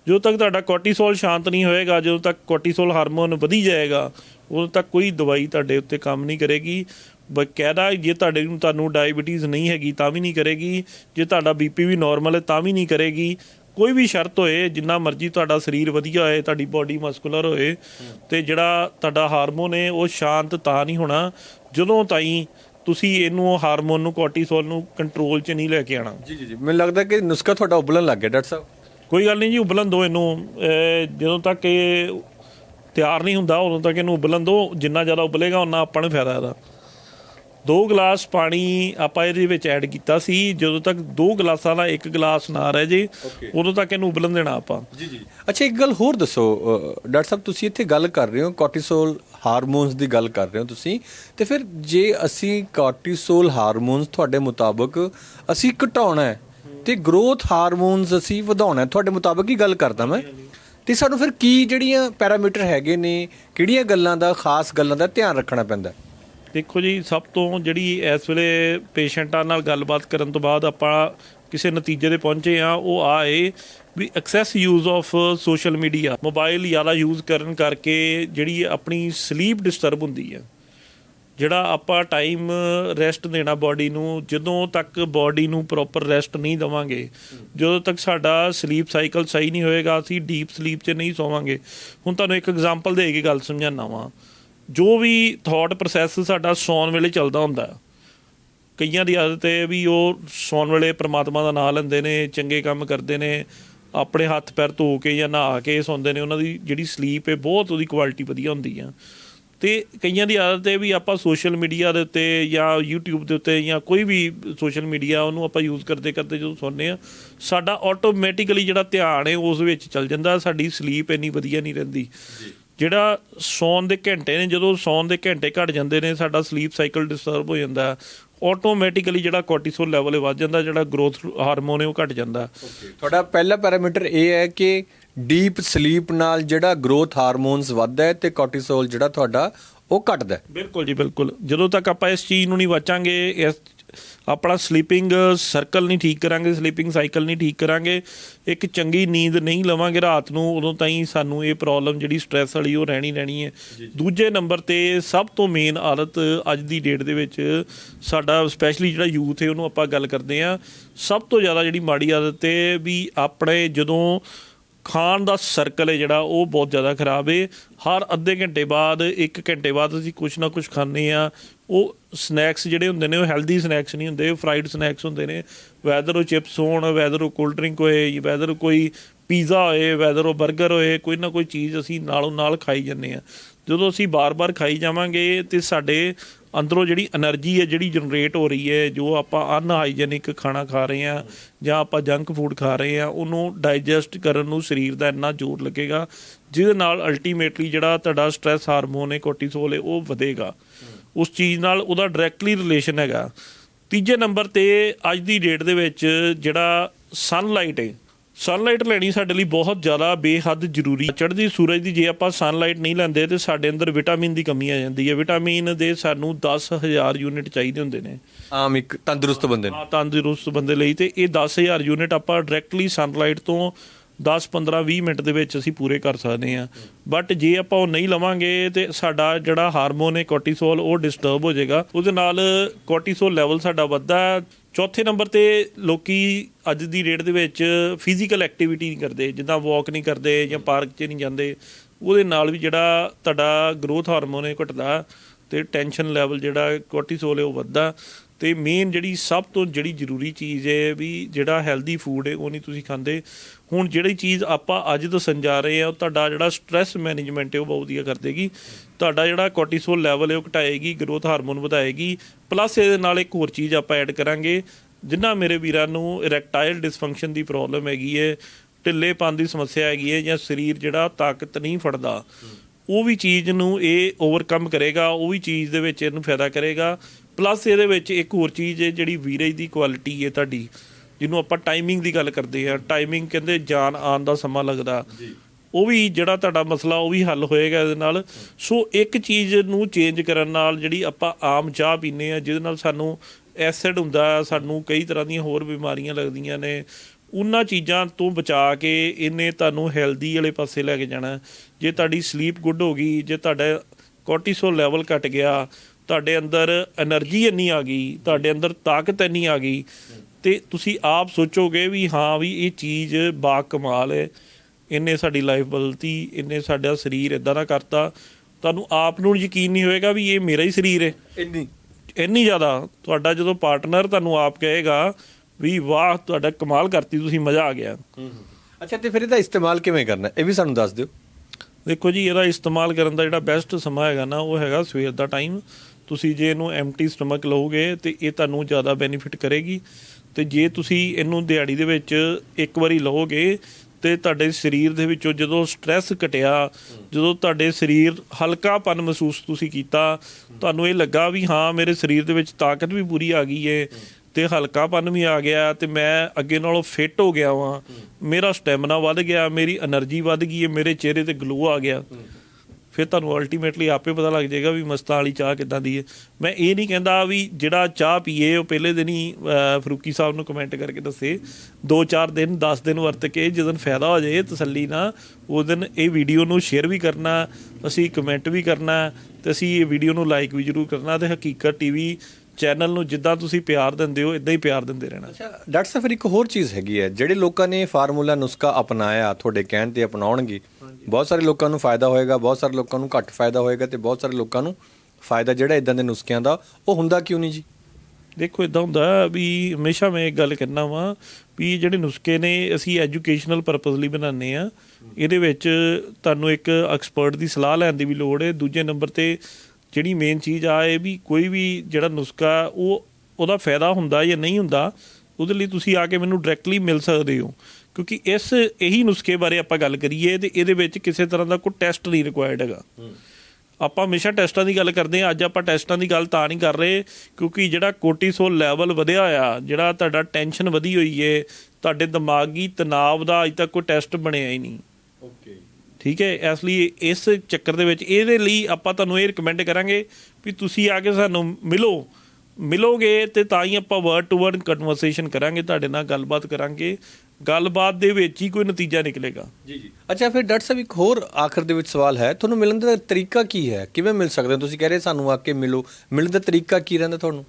ਜਦੋਂ ਤੱਕ ਤੁਹਾਡਾ ਕੋਰਟੀਸੋਲ ਸ਼ਾਂਤ ਨਹੀਂ ਹੋਏਗਾ ਜਦੋਂ ਤੱਕ ਕੋਰਟੀਸੋਲ ਹਾਰਮੋਨ ਵਧੀ ਜਾਏਗਾ ਉਦੋਂ ਤੱਕ ਕੋਈ ਦਵਾਈ ਤੁਹਾਡੇ ਉੱਤੇ ਕੰਮ ਨਹੀਂ ਕਰੇਗੀ। ਬਕਾਇਦਾ ਜੇ ਤੁਹਾਡੇ ਨੂੰ ਤੁਹਾਨੂੰ ਡਾਇਬੀਟੀਜ਼ ਨਹੀਂ ਹੈਗੀ ਤਾਂ ਵੀ ਨਹੀਂ ਕਰੇਗੀ। ਜੇ ਤੁਹਾਡਾ ਬੀਪੀ ਵੀ ਨਾਰਮਲ ਹੈ ਤਾਂ ਵੀ ਨਹੀਂ ਕਰੇਗੀ। ਕੋਈ ਵੀ ਸ਼ਰਤ ਹੋਏ ਜਿੰਨਾ ਮਰਜ਼ੀ ਤੁਹਾਡਾ ਸਰੀਰ ਵਧੀਆ ਹੋਏ ਤੁਹਾਡੀ ਬਾਡੀ ਮਸਕੂਲਰ ਹੋਏ ਤੇ ਜਿਹੜਾ ਤੁਹਾਡਾ ਹਾਰਮੋਨ ਹੈ ਉਹ ਸ਼ਾਂਤ ਤਾਂ ਨਹੀਂ ਹੋਣਾ। ਜਦੋਂ ਤਾਈਂ ਤੁਸੀਂ ਇਹਨੂੰ ਹਾਰਮੋਨ ਨੂੰ ਕੋਰਟੀਸੋਲ ਨੂੰ ਕੰਟਰੋਲ 'ਚ ਨਹੀਂ ਲੈ ਕੇ ਆਣਾ ਜੀ ਜੀ ਜੀ। ਮੈਨੂੰ ਲੱਗਦਾ ਕਿ ਨੁਸਖਾ ਤੁਹਾਡਾ ਉਬਲਣ ਲੱਗ ਗਿਆ ਡਾਕਟਰ ਸਾਹਿਬ। ਕੋਈ ਗੱਲ ਨਹੀਂ ਜੀ ਉਬਲਣ ਦਿਓ ਇਹਨੂੰ। ਜਦੋਂ ਤੱਕ ਇਹ ਤਿਆਰ ਨਹੀਂ ਹੁੰਦਾ ਉਦੋਂ ਤੱਕ ਇਹਨੂੰ ਉਬਲਣ ਦਿਓ। ਜਿੰਨਾ ਜ਼ਿਆਦਾ ਉਬਲੇਗਾ ਉਨਾ ਆਪਾਂ ਨੂੰ ਫਾਇਦਾ ਇਹਦਾ। ਦੋ ਗਲਾਸ ਪਾਣੀ ਆਪਾਂ ਇਹਦੇ ਵਿੱਚ ਐਡ ਕੀਤਾ ਸੀ। ਜਦੋਂ ਤੱਕ ਦੋ ਗਲਾਸਾਂ ਦਾ ਇੱਕ ਗਲਾਸ ਨਾ ਰਹਿ ਜੇ ਉਦੋਂ ਤੱਕ ਇਹਨੂੰ ਉਬਲਣ ਦੇਣਾ ਆਪਾਂ। ਜੀ ਜੀ। ਅੱਛਾ ਇੱਕ ਗੱਲ ਹੋਰ ਦੱਸੋ ਡਾਕਟਰ ਸਾਹਿਬ ਤੁਸੀਂ ਇੱਥੇ ਗੱਲ ਕਰ ਰਹੇ ਹੋ ਕੋਰਟੀਸੋਲ ਹਾਰਮੋਨਸ ਦੀ ਗੱਲ ਕਰ ਰਹੇ ਹੋ ਤੁਸੀਂ। ਤੇ ਫਿਰ ਜੇ ਅਸੀਂ ਕੋਰਟੀਸੋਲ ਹਾਰਮੋਨਸ ਤੁਹਾਡੇ ਮੁਤਾਬਕ ਅਸੀਂ ਘਟਾਉਣਾ ਹੈ ਤੇ ਗਰੋਥ ਹਾਰਮੋਨਸ ਅਸੀਂ ਵਧਾਉਣਾ ਹੈ ਤੁਹਾਡੇ ਮੁਤਾਬਕ ਹੀ ਗੱਲ ਕਰਦਾ ਮੈਂ। ਤੇ ਸਾਨੂੰ ਫਿਰ ਕੀ ਜਿਹੜੀਆਂ ਪੈਰਾਮੀਟਰ ਹੈਗੇ ਨੇ ਕਿਹੜੀਆਂ ਗੱਲਾਂ ਦਾ ਖਾਸ ਗੱਲਾਂ ਦਾ ਧਿਆਨ ਰੱਖਣਾ ਪੈਂਦਾ ਹੈ? ਦੇਖੋ ਜੀ, ਸਭ ਤੋਂ ਜਿਹੜੀ ਇਸ ਵੇਲੇ ਪੇਸ਼ੈਂਟਾਂ ਨਾਲ ਗੱਲਬਾਤ ਕਰਨ ਤੋਂ ਬਾਅਦ ਆਪਾਂ ਕਿਸੇ ਨਤੀਜੇ ਤੇ ਪਹੁੰਚੇ ਆ ਉਹ ਆ ਏ ਵੀ excess use of social media mobile ਜ਼ਿਆਦਾ ਯੂਜ਼ ਕਰਨ ਕਰਕੇ ਜਿਹੜੀ ਆਪਣੀ ਸਲੀਪ ਡਿਸਟਰਬ ਹੁੰਦੀ ਹੈ, ਜਿਹੜਾ ਆਪਾਂ ਟਾਈਮ ਰੈਸਟ ਦੇਣਾ ਬਾਡੀ ਨੂੰ, ਜਦੋਂ ਤੱਕ ਬਾਡੀ ਨੂੰ ਪ੍ਰੋਪਰ ਰੈਸਟ ਨਹੀਂ ਦਵਾਂਗੇ, ਜਦੋਂ ਤੱਕ ਸਾਡਾ ਸਲੀਪ ਸਾਈਕਲ ਸਹੀ ਨਹੀਂ ਹੋਏਗਾ, ਅਸੀਂ ਡੀਪ ਸਲੀਪ 'ਚ ਨਹੀਂ ਸੋਵਾਂਗੇ। ਹੁਣ ਤੁਹਾਨੂੰ ਇੱਕ ਐਗਜ਼ਾਮਪਲ ਦੇ ਕੇ ਗੱਲ ਸਮਝਾਉਣਾ ਵਾਂ। ਜੋ ਵੀ ਥਾਟ ਪ੍ਰੋਸੈਸ ਸਾਡਾ ਸੌਣ ਵੇਲੇ ਚੱਲਦਾ ਹੁੰਦਾ ਕਈਆਂ ਦੀ ਆਦਤ ਹੈ ਵੀ ਉਹ ਸੌਣ ਵੇਲੇ ਪ੍ਰਮਾਤਮਾ ਦਾ ਨਾਮ ਲੈਂਦੇ ਨੇ, ਚੰਗੇ ਕੰਮ ਕਰਦੇ ਨੇ, ਆਪਣੇ ਹੱਥ ਪੈਰ ਧੋ ਕੇ ਜਾਂ ਨਹਾ ਕੇ ਸੌਂਦੇ ਨੇ, ਉਹਨਾਂ ਦੀ ਜਿਹੜੀ ਸਲੀਪ ਹੈ ਬਹੁਤ ਉਹਦੀ ਕੁਆਲਿਟੀ ਵਧੀਆ ਹੁੰਦੀ ਆ। ਤੇ ਕਈਆਂ ਦੀ ਆਦਤ ਹੈ ਵੀ ਆਪਾਂ ਸੋਸ਼ਲ ਮੀਡੀਆ ਦੇ ਉੱਤੇ ਜਾਂ YouTube ਦੇ ਉੱਤੇ ਜਾਂ ਕੋਈ ਵੀ ਸੋਸ਼ਲ ਮੀਡੀਆ ਉਹਨੂੰ ਆਪਾਂ ਯੂਜ਼ ਕਰਦੇ ਕਰਦੇ ਜਦੋਂ ਸੌਂਦੇ ਆ ਸਾਡਾ ਆਟੋਮੈਟਿਕਲੀ ਜਿਹੜਾ ਧਿਆਨ ਹੈ ਉਸ ਵਿੱਚ ਚੱਲ ਜਾਂਦਾ, ਸਾਡੀ ਸਲੀਪ ਇੰਨੀ ਵਧੀਆ ਨਹੀਂ ਰਹਿੰਦੀ। ਜਿਹੜਾ ਸੌਣ ਦੇ ਘੰਟੇ ਨੇ ਜਦੋਂ ਸੌਣ ਦੇ ਘੰਟੇ ਘਟ ਜਾਂਦੇ ਨੇ ਸਾਡਾ ਸਲੀਪ ਸਾਈਕਲ ਡਿਸਟਰਬ ਹੋ ਜਾਂਦਾ। ਆਟੋਮੈਟਿਕਲੀ ਜਿਹੜਾ ਕੋਰਟੀਸੋਲ ਲੈਵਲ ਵੱਧ ਜਾਂਦਾ ਜਿਹੜਾ ਗਰੋਥ ਹਾਰਮੋਨ ਹੈ ਉਹ ਘਟ ਜਾਂਦਾ। ਤੁਹਾਡਾ ਪਹਿਲਾ ਪੈਰਾਮੀਟਰ ਇਹ ਹੈ ਕਿ ਡੀਪ ਸਲੀਪ ਨਾਲ ਜਿਹੜਾ ਗਰੋਥ ਹਾਰਮੋਨਸ ਵੱਧਦਾ ਹੈ ਤੇ ਕੋਰਟੀਸੋਲ ਜਿਹੜਾ ਤੁਹਾਡਾ ਉਹ ਘਟਦਾ ਬਿਲਕੁਲ ਜੀ ਬਿਲਕੁਲ। ਜਦੋਂ ਤੱਕ ਆਪਾਂ ਇਸ ਚੀਜ਼ ਨੂੰ ਨਹੀਂ ਵਾਚਾਂਗੇ ਇਸ ਆਪਣਾ ਸਲੀਪਿੰਗ ਸਰਕਲ ਨਹੀਂ ਠੀਕ ਕਰਾਂਗੇ ਸਲੀਪਿੰਗ ਸਾਈਕਲ ਨਹੀਂ ਠੀਕ ਕਰਾਂਗੇ ਇੱਕ ਚੰਗੀ ਨੀਂਦ ਨਹੀਂ ਲਵਾਂਗੇ ਰਾਤ ਨੂੰ ਉਦੋਂ ਤਾਈਂ ਸਾਨੂੰ ਇਹ ਪ੍ਰੋਬਲਮ ਜਿਹੜੀ ਸਟ੍ਰੈਸ ਵਾਲੀ ਉਹ ਰਹਿਣੀ ਰਹਿਣੀ ਹੈ। ਦੂਜੇ ਨੰਬਰ ਤੇ ਸਭ ਤੋਂ ਮੇਨ ਆਦਤ ਅੱਜ ਦੀ ਡੇਟ ਦੇ ਵਿੱਚ ਸਾਡਾ ਸਪੈਸ਼ਲੀ ਜਿਹੜਾ ਯੂਥ ਹੈ ਉਹਨੂੰ ਆਪਾਂ ਗੱਲ ਕਰਦੇ ਆ ਸਭ ਤੋਂ ਜ਼ਿਆਦਾ ਜਿਹੜੀ ਮਾੜੀ ਆਦਤ ਹੈ ਵੀ ਆਪਣੇ ਜਦੋਂ ਖਾਣ ਦਾ ਸਰਕਲ ਹੈ ਜਿਹੜਾ, ਉਹ ਬਹੁਤ ਜ਼ਿਆਦਾ ਖਰਾਬ ਹੈ ਹਰ ਅੱਧੇ ਘੰਟੇ ਬਾਅਦ, ਇੱਕ ਘੰਟੇ ਬਾਅਦ ਅਸੀਂ ਕੁਝ ਨਾ ਕੁਝ ਖਾਂਦੇ ਆ ਉਹ ਸਨੈਕਸ ਜਿਹੜੇ ਹੁੰਦੇ ਨੇ, ਉਹ ਹੈਲਦੀ ਸਨੈਕਸ ਨਹੀਂ ਹੁੰਦੇ ਫਰਾਈਡ ਸਨੈਕਸ ਹੁੰਦੇ ਨੇ। ਵੈਦਰ ਉਹ ਚਿਪਸ ਹੋਣ ਵੈਦਰ ਉਹ ਕੋਲਡ ਡਰਿੰਕ ਹੋਏ ਵੈਦਰ ਕੋਈ ਪੀਜ਼ਾ ਹੋਏ ਵੈਦਰ ਉਹ 버ਗਰ ਹੋਏ, ਕੋਈ ਨਾ ਕੋਈ ਚੀਜ਼ ਅਸੀਂ ਨਾਲੋਂ ਨਾਲ ਖਾਈ ਜਾਂਦੇ ਆ ਜਦੋਂ ਅਸੀਂ ਬਾਰ-ਬਾਰ ਖਾਈ ਜਾਵਾਂਗੇ ਤੇ ਸਾਡੇ ਅੰਦਰੋਂ ਜਿਹੜੀ એનર્ਜੀ ਹੈ, ਜਿਹੜੀ ਜਨਰੇਟ ਹੋ ਰਹੀ ਹੈ, ਜੋ ਆਪਾਂ ਅਨਹਾਈਜੈਨਿਕ ਖਾਣਾ ਖਾ ਰਹੇ ਆ ਜਾਂ ਆਪਾਂ ਜੰਕ ਫੂਡ ਖਾ ਰਹੇ ਆ ਉਹਨੂੰ ਡਾਈਜੈਸਟ ਕਰਨ ਨੂੰ ਸਰੀਰ ਦਾ ਇੰਨਾ ਜ਼ੋਰ ਲੱਗੇਗਾ, ਜਿਹਦੇ ਨਾਲ ਅਲਟੀਮੇਟਲੀ ਜਿਹੜਾ ਤੁਹਾਡਾ ਸਟ्रेस ਹਾਰਮੋਨ ਹੈ ਕੋਰਟੀਸੋਲ ਹੈ, ਉਹ ਵਧੇਗਾ। ਉਸ ਚੀਜ਼ ਨਾਲ ਉਹਦਾ ਡਾਇਰੈਕਟਲੀ ਰਿਲੇਸ਼ਨ ਹੈਗਾ। ਤੀਜੇ ਨੰਬਰ ਤੇ ਅੱਜ ਦੀ ਡੇਟ ਦੇ ਵਿੱਚ ਜਿਹੜਾ ਸਨਲਾਈਟ ਹੈ ਸਨਲਾਈਟ ਲੈਣੀ ਸਾਡੇ ਲਈ ਬਹੁਤ ਜ਼ਿਆਦਾ ਬੇਹੱਦ ਜ਼ਰੂਰੀ ਹੈ। ਚੜ੍ਹਦੀ ਸੂਰਜ ਦੀ ਜੇ ਆਪਾਂ ਸਨਲਾਈਟ ਨਹੀਂ ਲੈਂਦੇ ਤੇ ਸਾਡੇ ਅੰਦਰ ਵਿਟਾਮਿਨ ਦੀ ਕਮੀ ਆ ਜਾਂਦੀ ਹੈ। ਵਿਟਾਮਿਨ ਦੇ ਸਾਨੂੰ 10000 ਯੂਨਿਟ ਚਾਹੀਦੇ ਹੁੰਦੇ ਨੇ। ਆਮ ਇੱਕ ਤੰਦਰੁਸਤ ਬੰਦੇ ਨੂੰ। ਆ ਤੰਦਰੁਸਤ ਬੰਦੇ ਲਈ ਤੇ ਇਹ 10000 ਯੂਨਿਟ ਆਪਾਂ ਡਾਇਰੈਕਟਲੀ ਸਨਲਾਈਟ ਤੋਂ 10 15 20 ਮਿੰਟ ਦੇ ਵਿੱਚ ਅਸੀਂ ਪੂਰੇ ਕਰ ਸਕਦੇ ਹਾਂ। ਬਟ ਜੇ ਆਪਾਂ ਉਹ ਨਹੀਂ ਲਵਾਂਗੇ ਤੇ ਸਾਡਾ ਜਿਹੜਾ ਹਾਰਮੋਨ ਹੈ ਕੋਰਟੀਸੋਲ ਉਹ ਡਿਸਟਰਬ ਹੋ ਜਾਏਗਾ। ਉਹਦੇ ਨਾਲ ਕੋਰਟੀਸੋਲ ਲੈਵਲ ਸਾਡਾ ਵੱਧਦਾ ਹੈ। ਚੌਥੇ ਨੰਬਰ ਤੇ ਲੋਕੀ ਅੱਜ ਦੀ ਡੇਟ ਦੇ ਵਿੱਚ ਫਿਜ਼ੀਕਲ ਐਕਟੀਵਿਟੀ ਨਹੀਂ ਕਰਦੇ, ਜਿੱਦਾਂ ਵਾਕ ਨਹੀਂ ਕਰਦੇ ਜਾਂ ਪਾਰਕ 'ਚ ਨਹੀਂ ਜਾਂਦੇ, ਉਹਦੇ ਨਾਲ ਵੀ ਜਿਹੜਾ ਤੁਹਾਡਾ ਗਰੋਥ ਹਾਰਮੋਨ ਹੈ ਘਟਦਾ ਤੇ ਟੈਨਸ਼ਨ ਲੈਵਲ ਜਿਹੜਾ ਕੋਰਟੀਸੋਲ ਹੈ ਉਹ ਵੱਧਦਾ। ਤੇ ਮੇਨ ਜਿਹੜੀ ਸਭ ਤੋਂ ਜਿਹੜੀ ਜ਼ਰੂਰੀ ਚੀਜ਼ ਹੈ ਵੀ ਜਿਹੜਾ ਹੈਲਦੀ ਫੂਡ ਹੈ, ਉਹ ਨਹੀਂ ਤੁਸੀਂ ਖਾਂਦੇ। ਹੁਣ ਜਿਹੜੀ ਚੀਜ਼ ਆਪਾਂ ਅੱਜ ਦੱਸਣ ਜਾ ਰਹੇ ਆ ਉਹ ਤੁਹਾਡਾ ਜਿਹੜਾ ਸਟ੍ਰੈਸ ਮੈਨੇਜਮੈਂਟ ਹੈ, ਉਹ ਬਹੁਤ ਵਧੀਆ ਕਰ ਦੇਗੀ ਤੁਹਾਡਾ ਜਿਹੜਾ ਕੋਰਟੀਸੋਲ ਲੈਵਲ ਹੈ, ਉਹ ਘਟਾਏਗੀ ਗਰੋਥ ਹਾਰਮੋਨ ਵਧਾਏਗੀ। ਪਲੱਸ ਇਹਦੇ ਨਾਲ ਇੱਕ ਹੋਰ ਚੀਜ਼ ਆਪਾਂ ਐਡ ਕਰਾਂਗੇ, ਜਿੰਨਾ ਮੇਰੇ ਵੀਰਾਂ ਨੂੰ ਇਰੈਕਟਾਈਲ ਡਿਸਫੰਕਸ਼ਨ ਦੀ ਪ੍ਰੋਬਲਮ ਹੈਗੀ ਹੈ, ਢਿੱਲੇਪਨ ਦੀ ਸਮੱਸਿਆ ਹੈਗੀ ਹੈ ਜਾਂ ਸਰੀਰ ਜਿਹੜਾ ਤਾਕਤ ਨਹੀਂ ਫੜਦਾ, ਉਹ ਵੀ ਚੀਜ਼ ਨੂੰ ਇਹ ਓਵਰਕਮ ਕਰੇਗਾ, ਉਹ ਵੀ ਚੀਜ਼ ਦੇ ਵਿੱਚ ਇਹਨੂੰ ਫਾਇਦਾ ਕਰੇਗਾ। ਪਲੱਸ ਇਹਦੇ ਵਿੱਚ ਇੱਕ ਹੋਰ ਚੀਜ਼ ਹੈ ਜਿਹੜੀ ਵੀਰੇਜ ਦੀ ਕੁਆਲਿਟੀ ਹੈ ਤੁਹਾਡੀ ਜਿਹਨੂੰ ਆਪਾਂ ਟਾਈਮਿੰਗ ਦੀ ਗੱਲ ਕਰਦੇ ਆ ਟਾਈਮਿੰਗ ਕਹਿੰਦੇ ਜਾਨ ਆਉਣ ਦਾ ਸਮਾਂ ਲੱਗਦਾ। ਉਹ ਵੀ ਜਿਹੜਾ ਤੁਹਾਡਾ ਮਸਲਾ ਉਹ ਵੀ ਹੱਲ ਹੋਏਗਾ ਇਹਦੇ ਨਾਲ। ਸੋ ਇੱਕ ਚੀਜ਼ ਨੂੰ ਚੇਂਜ ਕਰਨ ਨਾਲ ਜਿਹੜੀ ਆਪਾਂ ਆਮ ਚਾਹ ਪੀਨੇ ਆ ਜਿਹਦੇ ਨਾਲ ਸਾਨੂੰ ਐਸਿਡ ਹੁੰਦਾ ਸਾਨੂੰ ਕਈ ਤਰ੍ਹਾਂ ਦੀਆਂ ਹੋਰ ਬਿਮਾਰੀਆਂ ਲੱਗਦੀਆਂ ਨੇ। ਉਹਨਾਂ ਚੀਜ਼ਾਂ ਤੋਂ ਬਚਾ ਕੇ ਇਹਨੇ ਤੁਹਾਨੂੰ ਹੈਲਦੀ ਵਾਲੇ ਪਾਸੇ ਲੈ ਕੇ ਜਾਣਾ। ਜੇ ਤੁਹਾਡੀ ਸਲੀਪ ਗੁੱਡ ਹੋ ਗਈ ਜੇ ਤੁਹਾਡਾ ਕੋਰਟੀਸੋਲ ਲੈਵਲ ਘਟ ਗਿਆ ਤੁਹਾਡੇ ਅੰਦਰ એનર્ਜੀ ਇੰਨੀ ਆ ਗਈ ਤੁਹਾਡੇ ਅੰਦਰ ਤਾਕਤ ਇੰਨੀ ਆ ਗਈ ਤੇ ਤੁਸੀਂ ਆਪ ਸੋਚੋਗੇ ਵੀ ਹਾਂ ਵੀ ਇਹ ਚੀਜ਼ ਬਾ ਕਮਾਲ ਹੈ ਇਹਨੇ ਸਾਡੀ ਲਾਈਫ ਬਦਲਤੀ ਇਹਨੇ ਸਾਡਾ ਸਰੀਰ ਇਦਾਂ ਦਾ ਕਰਤਾ ਤੁਹਾਨੂੰ ਆਪ ਨੂੰ ਯਕੀਨ ਨਹੀਂ ਹੋਏਗਾ ਵੀ ਇਹ ਮੇਰਾ ਹੀ ਸਰੀਰ ਹੈ। ਇੰਨੀ। ਇੰਨੀ ਜ਼ਿਆਦਾ। ਤੁਹਾਡਾ ਜਦੋਂ ਪਾਰਟਨਰ ਤੁਹਾਨੂੰ ਆਪ ਕਹੇਗਾ ਵੀ ਵਾਹ ਤੁਹਾਡਾ ਕਮਾਲ ਕਰਤੀ ਤੁਸੀਂ ਮਜ਼ਾ ਆ ਗਿਆ। ਅੱਛਾ ਤੇ ਫਿਰ ਇਹਦਾ ਇਸਤੇਮਾਲ ਕਿਵੇਂ ਕਰਨਾ? ਇਹ ਵੀ ਸਾਨੂੰ ਦੱਸ ਦਿਓ। ਦੇਖੋ ਜੀ ਇਹਦਾ ਇਸਤੇਮਾਲ ਕਰਨ ਦਾ ਜਿਹੜਾ ਬੈਸਟ ਸਮਾਂ ਹੈਗਾ ਨਾ ਉਹ ਹੈਗਾ ਸਵੇਰ ਦਾ ਟਾਈਮ ਤੁਸੀਂ ਜੇ ਇਹਨੂੰ ਐਮਟੀ ਸਟਮਕ ਲਓਗੇ ਤੇ ਇਹ ਤੁਹਾਨੂੰ ਜ਼ਿਆਦਾ ਬੈਨੀਫਿਟ ਕਰੇਗੀ ਤੇ ਜੇ ਤੁਸੀਂ ਇਹਨੂੰ ਦਿਹਾੜੀ ਦੇ ਵਿੱਚ ਇੱਕ ਵਾਰੀ ਲਓਗੇ ਤੇ ਤੁਹਾਡੇ ਸਰੀਰ ਦੇ ਵਿੱਚੋਂ ਜਦੋਂ ਸਟ्रेस ਘਟਿਆ, ਜਦੋਂ ਤੁਹਾਡੇ ਸਰੀਰ ਹਲਕਾਪਨ ਮਹਿਸੂਸ ਤੁਸੀਂ ਕੀਤਾ, ਤੁਹਾਨੂੰ ਇਹ ਲੱਗਾ ਵੀ ਹਾਂ, ਮੇਰੇ ਸਰੀਰ ਦੇ ਵਿੱਚ ਤਾਕਤ ਵੀ ਪੂਰੀ ਆ ਗਈ ਏ ਤੇ ਹਲਕਾਪਨ ਵੀ ਆ ਗਿਆ ਤੇ ਮੈਂ ਅੱਗੇ ਨਾਲੋਂ ਫਿੱਟ ਹੋ ਗਿਆ ਵਾਂ। ਮੇਰਾ ਸਟੈਮਿਨਾ ਵੱਧ ਗਿਆ, ਮੇਰੀ એનર્ਜੀ ਵੱਧ ਗਈ ਏ, ਮੇਰੇ ਚਿਹਰੇ ਤੇ ਗਲੋ ਆ ਗਿਆ। ਫਿਰ ਤੁਹਾਨੂੰ ਅਲਟੀਮੇਟਲੀ ਆਪੇ ਪਤਾ ਲੱਗ ਜਾਏਗਾ ਵੀ ਮਸਤਾਂ ਵਾਲੀ ਚਾਹ ਕਿੱਦਾਂ ਦੀ ਹੈ। ਮੈਂ ਇਹ ਨਹੀਂ ਕਹਿੰਦਾ ਵੀ ਜਿਹੜਾ ਚਾਹ ਪੀਏ, ਉਹ ਪਹਿਲੇ ਦਿਨ ਹੀ ਫਰੂਕੀ ਸਾਹਿਬ ਨੂੰ ਕਮੈਂਟ ਕਰਕੇ ਦੱਸੇ। 2-4 ਦਿਨ 10 ਦਿਨ ਵਰਤ ਕੇ ਜਦੋਂ ਫਾਇਦਾ ਹੋ ਜਾਏ ਤਸੱਲੀ ਨਾਲ ਉਸ ਦਿਨ ਇਹ ਵੀਡੀਓ ਨੂੰ ਸ਼ੇਅਰ ਵੀ ਕਰਨਾ, ਅਸੀਂ ਕਮੈਂਟ ਵੀ ਕਰਨਾ ਤੇ ਅਸੀਂ ਇਹ ਵੀਡੀਓ ਨੂੰ ਲਾਈਕ ਵੀ ਜ਼ਰੂਰ ਕਰਨਾ ਤੇ ਹਕੀਕਤ ਟੀਵੀ ਚੈਨਲ ਨੂੰ ਜਿੱਦਾਂ ਤੁਸੀਂ ਪਿਆਰ ਦਿੰਦੇ ਹੋ ਇਦਾਂ ਹੀ ਪਿਆਰ ਦਿੰਦੇ ਰਹਿਣਾ। ਅੱਛਾ ਡਾਕਟਰ ਸਾਹਿਬ ਫਿਰ ਇੱਕ ਹੋਰ ਚੀਜ਼ ਹੈਗੀ ਹੈ ਜਿਹੜੇ ਲੋਕਾਂ ਨੇ ਫਾਰਮੂਲਾ ਨੁਸਖਾ ਅਪਣਾਇਆ ਤੁਹਾਡੇ ਕਹਿਣ ਤੇ ਅਪਣਾਉਣਗੇ ਬਹੁਤ ਸਾਰੇ ਲੋਕਾਂ ਨੂੰ ਫਾਇਦਾ ਹੋਏਗਾ ਬਹੁਤ ਸਾਰੇ ਲੋਕਾਂ ਨੂੰ ਘੱਟ ਫਾਇਦਾ ਹੋਏਗਾ ਤੇ ਬਹੁਤ ਸਾਰੇ ਲੋਕਾਂ ਨੂੰ ਫਾਇਦਾ ਜਿਹੜਾ ਇਦਾਂ ਦੇ ਨੁਸਖਿਆਂ ਦਾ ਉਹ ਹੁੰਦਾ ਕਿਉਂ ਨਹੀਂ ਜੀ? ਦੇਖੋ ਇਦਾਂ ਹੁੰਦਾ ਵੀ ਹਮੇਸ਼ਾ ਮੈਂ ਇੱਕ ਗੱਲ ਕਹਿਣਾ ਵਾਂ ਵੀ ਜਿਹੜੇ ਨੁਸਖੇ ਨੇ ਅਸੀਂ ਐਜੂਕੇਸ਼ਨਲ ਪਰਪਸ ਲਈ ਬਣਾਉਂਦੇ ਆ ਇਹਦੇ ਵਿੱਚ ਤੁਹਾਨੂੰ ਇੱਕ ਐਕਸਪਰਟ ਦੀ ਸਲਾਹ ਲੈਣ ਦੀ ਵੀ ਲੋੜ ਹੈ। ਦੂਜੇ ਨੰਬਰ ਤੇ ਜਿਹੜੀ ਮੇਨ ਚੀਜ਼ ਆ, ਇਹ ਵੀ ਕੋਈ ਵੀ ਜਿਹੜਾ ਨੁਸਖਾ, ਉਹ, ਉਹਦਾ ਫਾਇਦਾ ਹੁੰਦਾ ਜਾਂ ਨਹੀਂ ਹੁੰਦਾ, ਉਹਦੇ ਲਈ ਤੁਸੀਂ ਆ ਕੇ ਮੈਨੂੰ ਡਾਇਰੈਕਟਲੀ ਮਿਲ ਸਕਦੇ ਹੋ। ਕਿਉਂਕਿ ਇਸ, ਇਹੀ ਨੁਸਖੇ ਬਾਰੇ ਆਪਾਂ ਗੱਲ ਕਰੀਏ ਤੇ ਇਹਦੇ ਵਿੱਚ ਕਿਸੇ ਤਰ੍ਹਾਂ ਦਾ ਕੋਈ ਟੈਸਟ ਨਹੀਂ ਰਿਕੁਆਇਰਡ ਹੈਗਾ। ਆਪਾਂ ਹਮੇਸ਼ਾ ਟੈਸਟਾਂ ਦੀ ਗੱਲ ਕਰਦੇ ਹਾਂ, ਅੱਜ ਆਪਾਂ ਟੈਸਟਾਂ ਦੀ ਗੱਲ ਤਾਂ ਨਹੀਂ ਕਰ ਰਹੇ, ਕਿਉਂਕਿ ਜਿਹੜਾ ਕੋਰਟੀਸੋਲ ਲੈਵਲ ਵਧਿਆ ਹੋਇਆ ਜਿਹੜਾ ਤੁਹਾਡਾ ਟੈਨਸ਼ਨ ਵਧੀ ਹੋਈ ਏ, ਤੁਹਾਡੇ ਦਿਮਾਗੀ ਤਣਾਅ ਦਾ ਅਜ ਤੱਕ ਕੋਈ ਟੈਸਟ ਬਣਿਆ ਹੀ ਨਹੀਂ। ਓਕੇ ਠੀਕ ਹੈ ਇਸ ਲਈ ਇਸ ਚੱਕਰ ਦੇ ਵਿੱਚ ਇਹਦੇ ਲਈ ਆਪਾਂ ਤੁਹਾਨੂੰ ਇਹ ਰეკਮੈਂਡ ਕਰਾਂਗੇ ਵੀ ਤੁਸੀਂ ਆ ਕੇ ਸਾਨੂੰ ਮਿਲੋ ਮਿਲੋਗੇ ਤੇ ਤਾਂ ਹੀ ਆਪਾਂ ਵਰਡ ਟੂ ਵਰਡ ਕਨਵਰਸੇਸ਼ਨ ਕਰਾਂਗੇ ਤੁਹਾਡੇ ਨਾਲ ਗੱਲਬਾਤ ਕਰਾਂਗੇ ਗੱਲਬਾਤ ਦੇ ਵਿੱਚ ਹੀ ਕੋਈ ਨਤੀਜਾ ਨਿਕਲੇਗਾ। ਜੀ ਜੀ। ਅੱਛਾ ਫਿਰ ਡਾਕਟਰ ਸਾਹਿਬ ਇੱਕ ਹੋਰ ਆਖਰ ਦੇ ਵਿੱਚ ਸਵਾਲ ਹੈ ਤੁਹਾਨੂੰ ਮਿਲਣ ਦਾ ਤਰੀਕਾ ਕੀ ਹੈ? ਕਿਵੇਂ ਮਿਲ ਸਕਦੇ ਹੋ ਤੁਸੀਂ? ਕਹਿ ਰਹੇ ਸਾਨੂੰ ਆ ਕੇ ਮਿਲੋ। ਮਿਲਣ ਦਾ ਤਰੀਕਾ ਕੀ ਰਹਿੰਦਾ ਤੁਹਾਨੂੰ?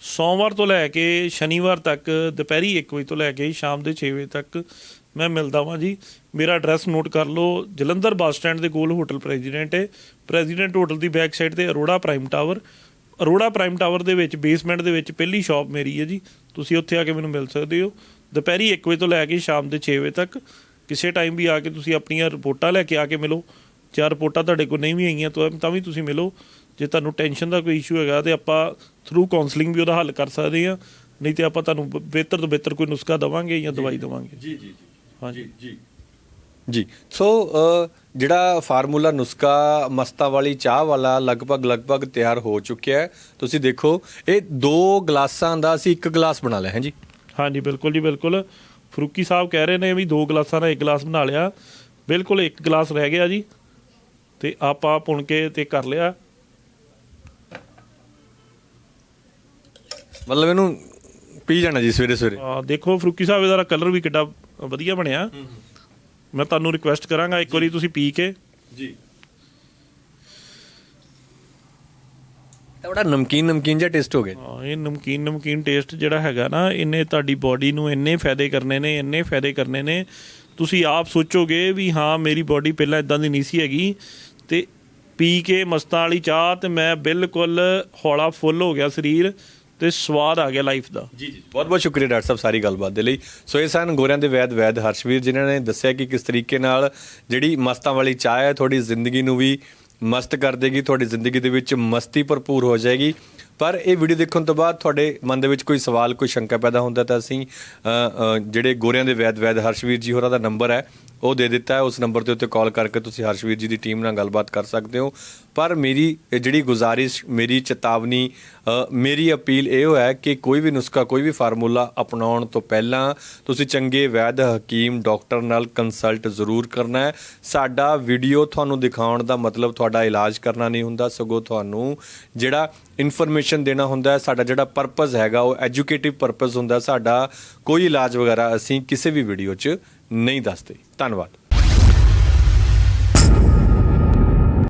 ਸੋਮਵਾਰ ਤੋਂ ਲੈ ਕੇ ਸ਼ਨੀਵਾਰ ਤੱਕ ਦੁਪਹਿਰੀ 1 ਵਜੇ ਤੋਂ ਲੈ ਕੇ ਸ਼ਾਮ ਦੇ 6 ਵਜੇ ਤੱਕ ਮੈਂ ਮਿਲਦਾ ਵਾਂ ਜੀ। ਮੇਰਾ ਐਡਰੈਸ ਨੋਟ ਕਰ ਲਓ ਜਲੰਧਰ ਬੱਸ ਸਟੈਂਡ ਦੇ ਕੋਲ ਹੋਟਲ ਪ੍ਰੈਜ਼ੀਡੈਂਟ ਹੈ ਪ੍ਰੈਜ਼ੀਡੈਂਟ ਹੋਟਲ ਦੀ ਬੈਕ ਸਾਈਡ ਤੇ Arora prime tower Arora prime tower ਦੇ ਵਿੱਚ ਬੇਸਮੈਂਟ ਦੇ ਵਿੱਚ ਪਹਿਲੀ ਸ਼ਾਪ ਮੇਰੀ ਹੈ ਜੀ। ਤੁਸੀਂ ਉੱਥੇ ਆ ਕੇ ਮੈਨੂੰ ਮਿਲ ਸਕਦੇ ਹੋ। ਦੁਪਹਿਰੀ 1 ਵਜੇ ਤੋਂ ਲੈ ਕੇ ਸ਼ਾਮ ਦੇ 6 ਵਜੇ ਤੱਕ। ਕਿਸੇ ਟਾਈਮ ਵੀ ਆ ਕੇ ਤੁਸੀਂ ਆਪਣੀਆਂ ਰਿਪੋਰਟਾਂ ਲੈ ਕੇ ਆ ਕੇ ਮਿਲੋ। ਚਾਰ ਰਿਪੋਰਟਾਂ ਤੁਹਾਡੇ ਕੋਲ ਨਹੀਂ ਵੀ ਆਈਆਂ ਤਾਂ ਵੀ ਤੁਸੀਂ ਮਿਲੋ। ਜੇ ਤੁਹਾਨੂੰ ਟੈਨਸ਼ਨ ਦਾ ਕੋਈ ਇਸ਼ੂ ਹੈਗਾ ਤੇ ਆਪਾਂ ਥਰੂ ਕਾਉਂਸਲਿੰਗ ਵੀ ਉਹਦਾ ਹੱਲ ਕਰ ਸਕਦੇ ਹਾਂ। ਨਹੀਂ ਤੇ ਆਪਾਂ ਤੁਹਾਨੂੰ ਬਿਹਤਰ ਤੋਂ ਬਿਹਤਰ ਕੋਈ ਨੁਸਖਾ ਦਵਾਂਗੇ ਜਾਂ ਦਵਾਈ ਦਵਾਂਗੇ। ਜੀ ਜੀ ਹਾਂਜੀ। ਜੀ। ਜੀ। ਸੋ ਜਿਹੜਾ ਫਾਰਮੂਲਾ ਨੁਸਖਾ ਮਸਤਾ ਵਾਲੀ ਚਾਹ ਵਾਲਾ ਲਗਭਗ ਲਗਭਗ ਤਿਆਰ ਹੋ ਚੁੱਕਿਆ ਹੈ ਤੁਸੀਂ ਦੇਖੋ ਇਹ ਦੋ ਗਲਾਸਾਂ ਦਾ ਅਸੀਂ ਇੱਕ ਗਲਾਸ ਬਣਾ ਲਿਆ ਹੈ ਜੀ ਹਾਂਜੀ ਬਿਲਕੁਲ ਜੀ ਬਿਲਕੁਲ। ਫਰੂਕੀ ਸਾਹਿਬ ਕਹਿ ਰਹੇ ਨੇ ਵੀ ਦੋ ਗਲਾਸਾਂ ਦਾ ਇੱਕ ਗਲਾਸ ਬਣਾ ਲਿਆ। ਬਿਲਕੁਲ ਇੱਕ ਗਲਾਸ ਰਹਿ ਗਿਆ ਜੀ। ਤੇ ਆਪਾਂ ਪੁਣ ਕੇ ਤੇ ਕਰ ਲਿਆ। ਮਤਲਬ ਇਹਨੂੰ ਪੀ ਜਾਣਾ ਜੀ ਸਵੇਰੇ ਸਵੇਰੇ ਆ ਦੇਖੋ ਫਰੂਕੀ ਸਾਹਿਬ ਇਹਦਾ ਕਲਰ ਵੀ ਕਿੱਡਾ ਵਧੀਆ ਬਣਿਆ। ਮੈਂ ਤੁਹਾਨੂੰ ਰਿਕੁਐਸਟ ਕਰਾਂਗਾ ਇੱਕ ਵਾਰੀ ਤੁਸੀਂ ਪੀ ਕੇ। ਜੀ। ਤਾਂ ਬੜਾ ਨਮਕੀਨ ਨਮਕੀਨ ਜਿਹਾ ਟੇਸਟ ਹੋ ਗਿਆ। ਹਾਂ ਇਹ ਨਮਕੀਨ ਨਮਕੀਨ ਟੇਸਟ ਜਿਹੜਾ ਹੈਗਾ ਨਾ ਇਹਨੇ ਤੁਹਾਡੀ ਬਾਡੀ ਨੂੰ ਇੰਨੇ ਫਾਇਦੇ ਕਰਨੇ ਨੇ ਇੰਨੇ ਫਾਇਦੇ ਕਰਨੇ ਨੇ। ਤੁਸੀਂ ਆਪ ਸੋਚੋਗੇ ਵੀ ਹਾਂ ਮੇਰੀ ਬਾਡੀ ਪਹਿਲਾਂ ਇਦਾਂ ਦੀ ਨਹੀਂ ਸੀ ਹੈਗੀ। ਤੇ ਪੀ ਕੇ ਮਸਤਾਂ ਵਾਲੀ ਚਾਹ ਤੇ ਮੈਂ ਬਿਲਕੁਲ ਹੌਲਾ ਫੁੱਲ ਹੋ ਗਿਆ ਸਰੀਰ। ਤੇ ਸਵਾਦ ਆ ਗਿਆ ਲਾਈਫ ਦਾ। ਜੀ ਜੀ। ਬਹੁਤ ਬਹੁਤ ਸ਼ੁਕਰੀਆ ਡਾਕਟਰ ਸਾਹਿਬ ਸਾਰੀ ਗੱਲਬਾਤ ਦੇ ਲਈ। ਸੋ ਇਹ ਸਨ ਗੋਰਿਆਂ ਦੇ ਵੈਦ ਵੈਦ ਹਰਸ਼ਵੀਰ, ਜਿਨ੍ਹਾਂ ਨੇ ਦੱਸਿਆ ਕਿ ਕਿਸ ਤਰੀਕੇ ਨਾਲ ਜਿਹੜੀ ਮਸਤਾਂ ਵਾਲੀ ਚਾਹ ਹੈ, ਤੁਹਾਡੀ ਜ਼ਿੰਦਗੀ ਨੂੰ ਵੀ ਮਸਤ ਕਰ ਦੇਗੀ, ਤੁਹਾਡੀ ਜ਼ਿੰਦਗੀ ਦੇ ਵਿੱਚ ਮਸਤੀ ਭਰਪੂਰ ਹੋ ਜਾਏਗੀ। ਪਰ ਇਹ ਵੀਡੀਓ ਦੇਖਣ ਤੋਂ ਬਾਅਦ ਤੁਹਾਡੇ ਮਨ ਦੇ ਵਿੱਚ ਕੋਈ ਸਵਾਲ, ਕੋਈ ਸ਼ੰਕਾ ਪੈਦਾ ਹੁੰਦਾ ਤਾਂ ਅਸੀਂ ਜਿਹੜੇ ਗੋਰਿਆਂ ਦੇ ਵੈਦ ਵੈਦ ਹਰਸ਼ਵੀਰ ਜੀ ਹੋਰਾਂ ਦਾ ਨੰਬਰ ਹੈ, ਉਹ ਦੇ ਦਿੱਤਾ ਹੈ। ਉਸ ਨੰਬਰ ਦੇ ਉੱਤੇ ਕਾਲ ਕਰਕੇ ਤੁਸੀਂ ਹਰਸ਼ਵੀਰ ਜੀ ਦੀ ਟੀਮ ਨਾਲ ਗੱਲਬਾਤ ਕਰ ਸਕਦੇ ਹੋ। ਪਰ ਮੇਰੀ ਜਿਹੜੀ ਗੁਜ਼ਾਰਿਸ਼, ਮੇਰੀ ਚੇਤਾਵਨੀ ਮੇਰੀ ਅਪੀਲ ਇਹ ਹੈ ਕਿ ਕੋਈ ਵੀ ਨੁਸਖਾ, ਕੋਈ ਵੀ ਫਾਰਮੂਲਾ ਅਪਣਾਉਣ ਤੋਂ ਪਹਿਲਾਂ ਤੁਸੀਂ ਚੰਗੇ ਵੈਦ, ਹਕੀਮ, ਡਾਕਟਰ ਨਾਲ ਕੰਸਲਟ ਜ਼ਰੂਰ ਕਰਨਾ ਹੈ। ਸਾਡਾ ਵੀਡੀਓ ਤੁਹਾਨੂੰ ਦਿਖਾਉਣ ਦਾ ਮਤਲਬ ਤੁਹਾਡਾ ਇਲਾਜ ਕਰਨਾ ਨਹੀਂ ਹੁੰਦਾ। ਸਗੋਂ ਤੁਹਾਨੂੰ ਜਿਹੜਾ ਇਨਫੋਰਮੇਸ਼ਨ ਦੇਣਾ ਹੁੰਦਾ ਹੈ, ਸਾਡਾ ਜਿਹੜਾ ਪਰਪਸ ਹੈਗਾ, ਉਹ ਐਜੂਕੇਟਿਵ ਪਰਪਸ ਹੁੰਦਾ ਸਾਡਾ ਕੋਈ ਇਲਾਜ ਵਗੈਰਾ ਅਸੀਂ ਕਿਸੇ ਵੀ ਵੀਡੀਓ 'ਚ ਨਹੀਂ ਦੱਸਦੇ। ਧੰਨਵਾਦ।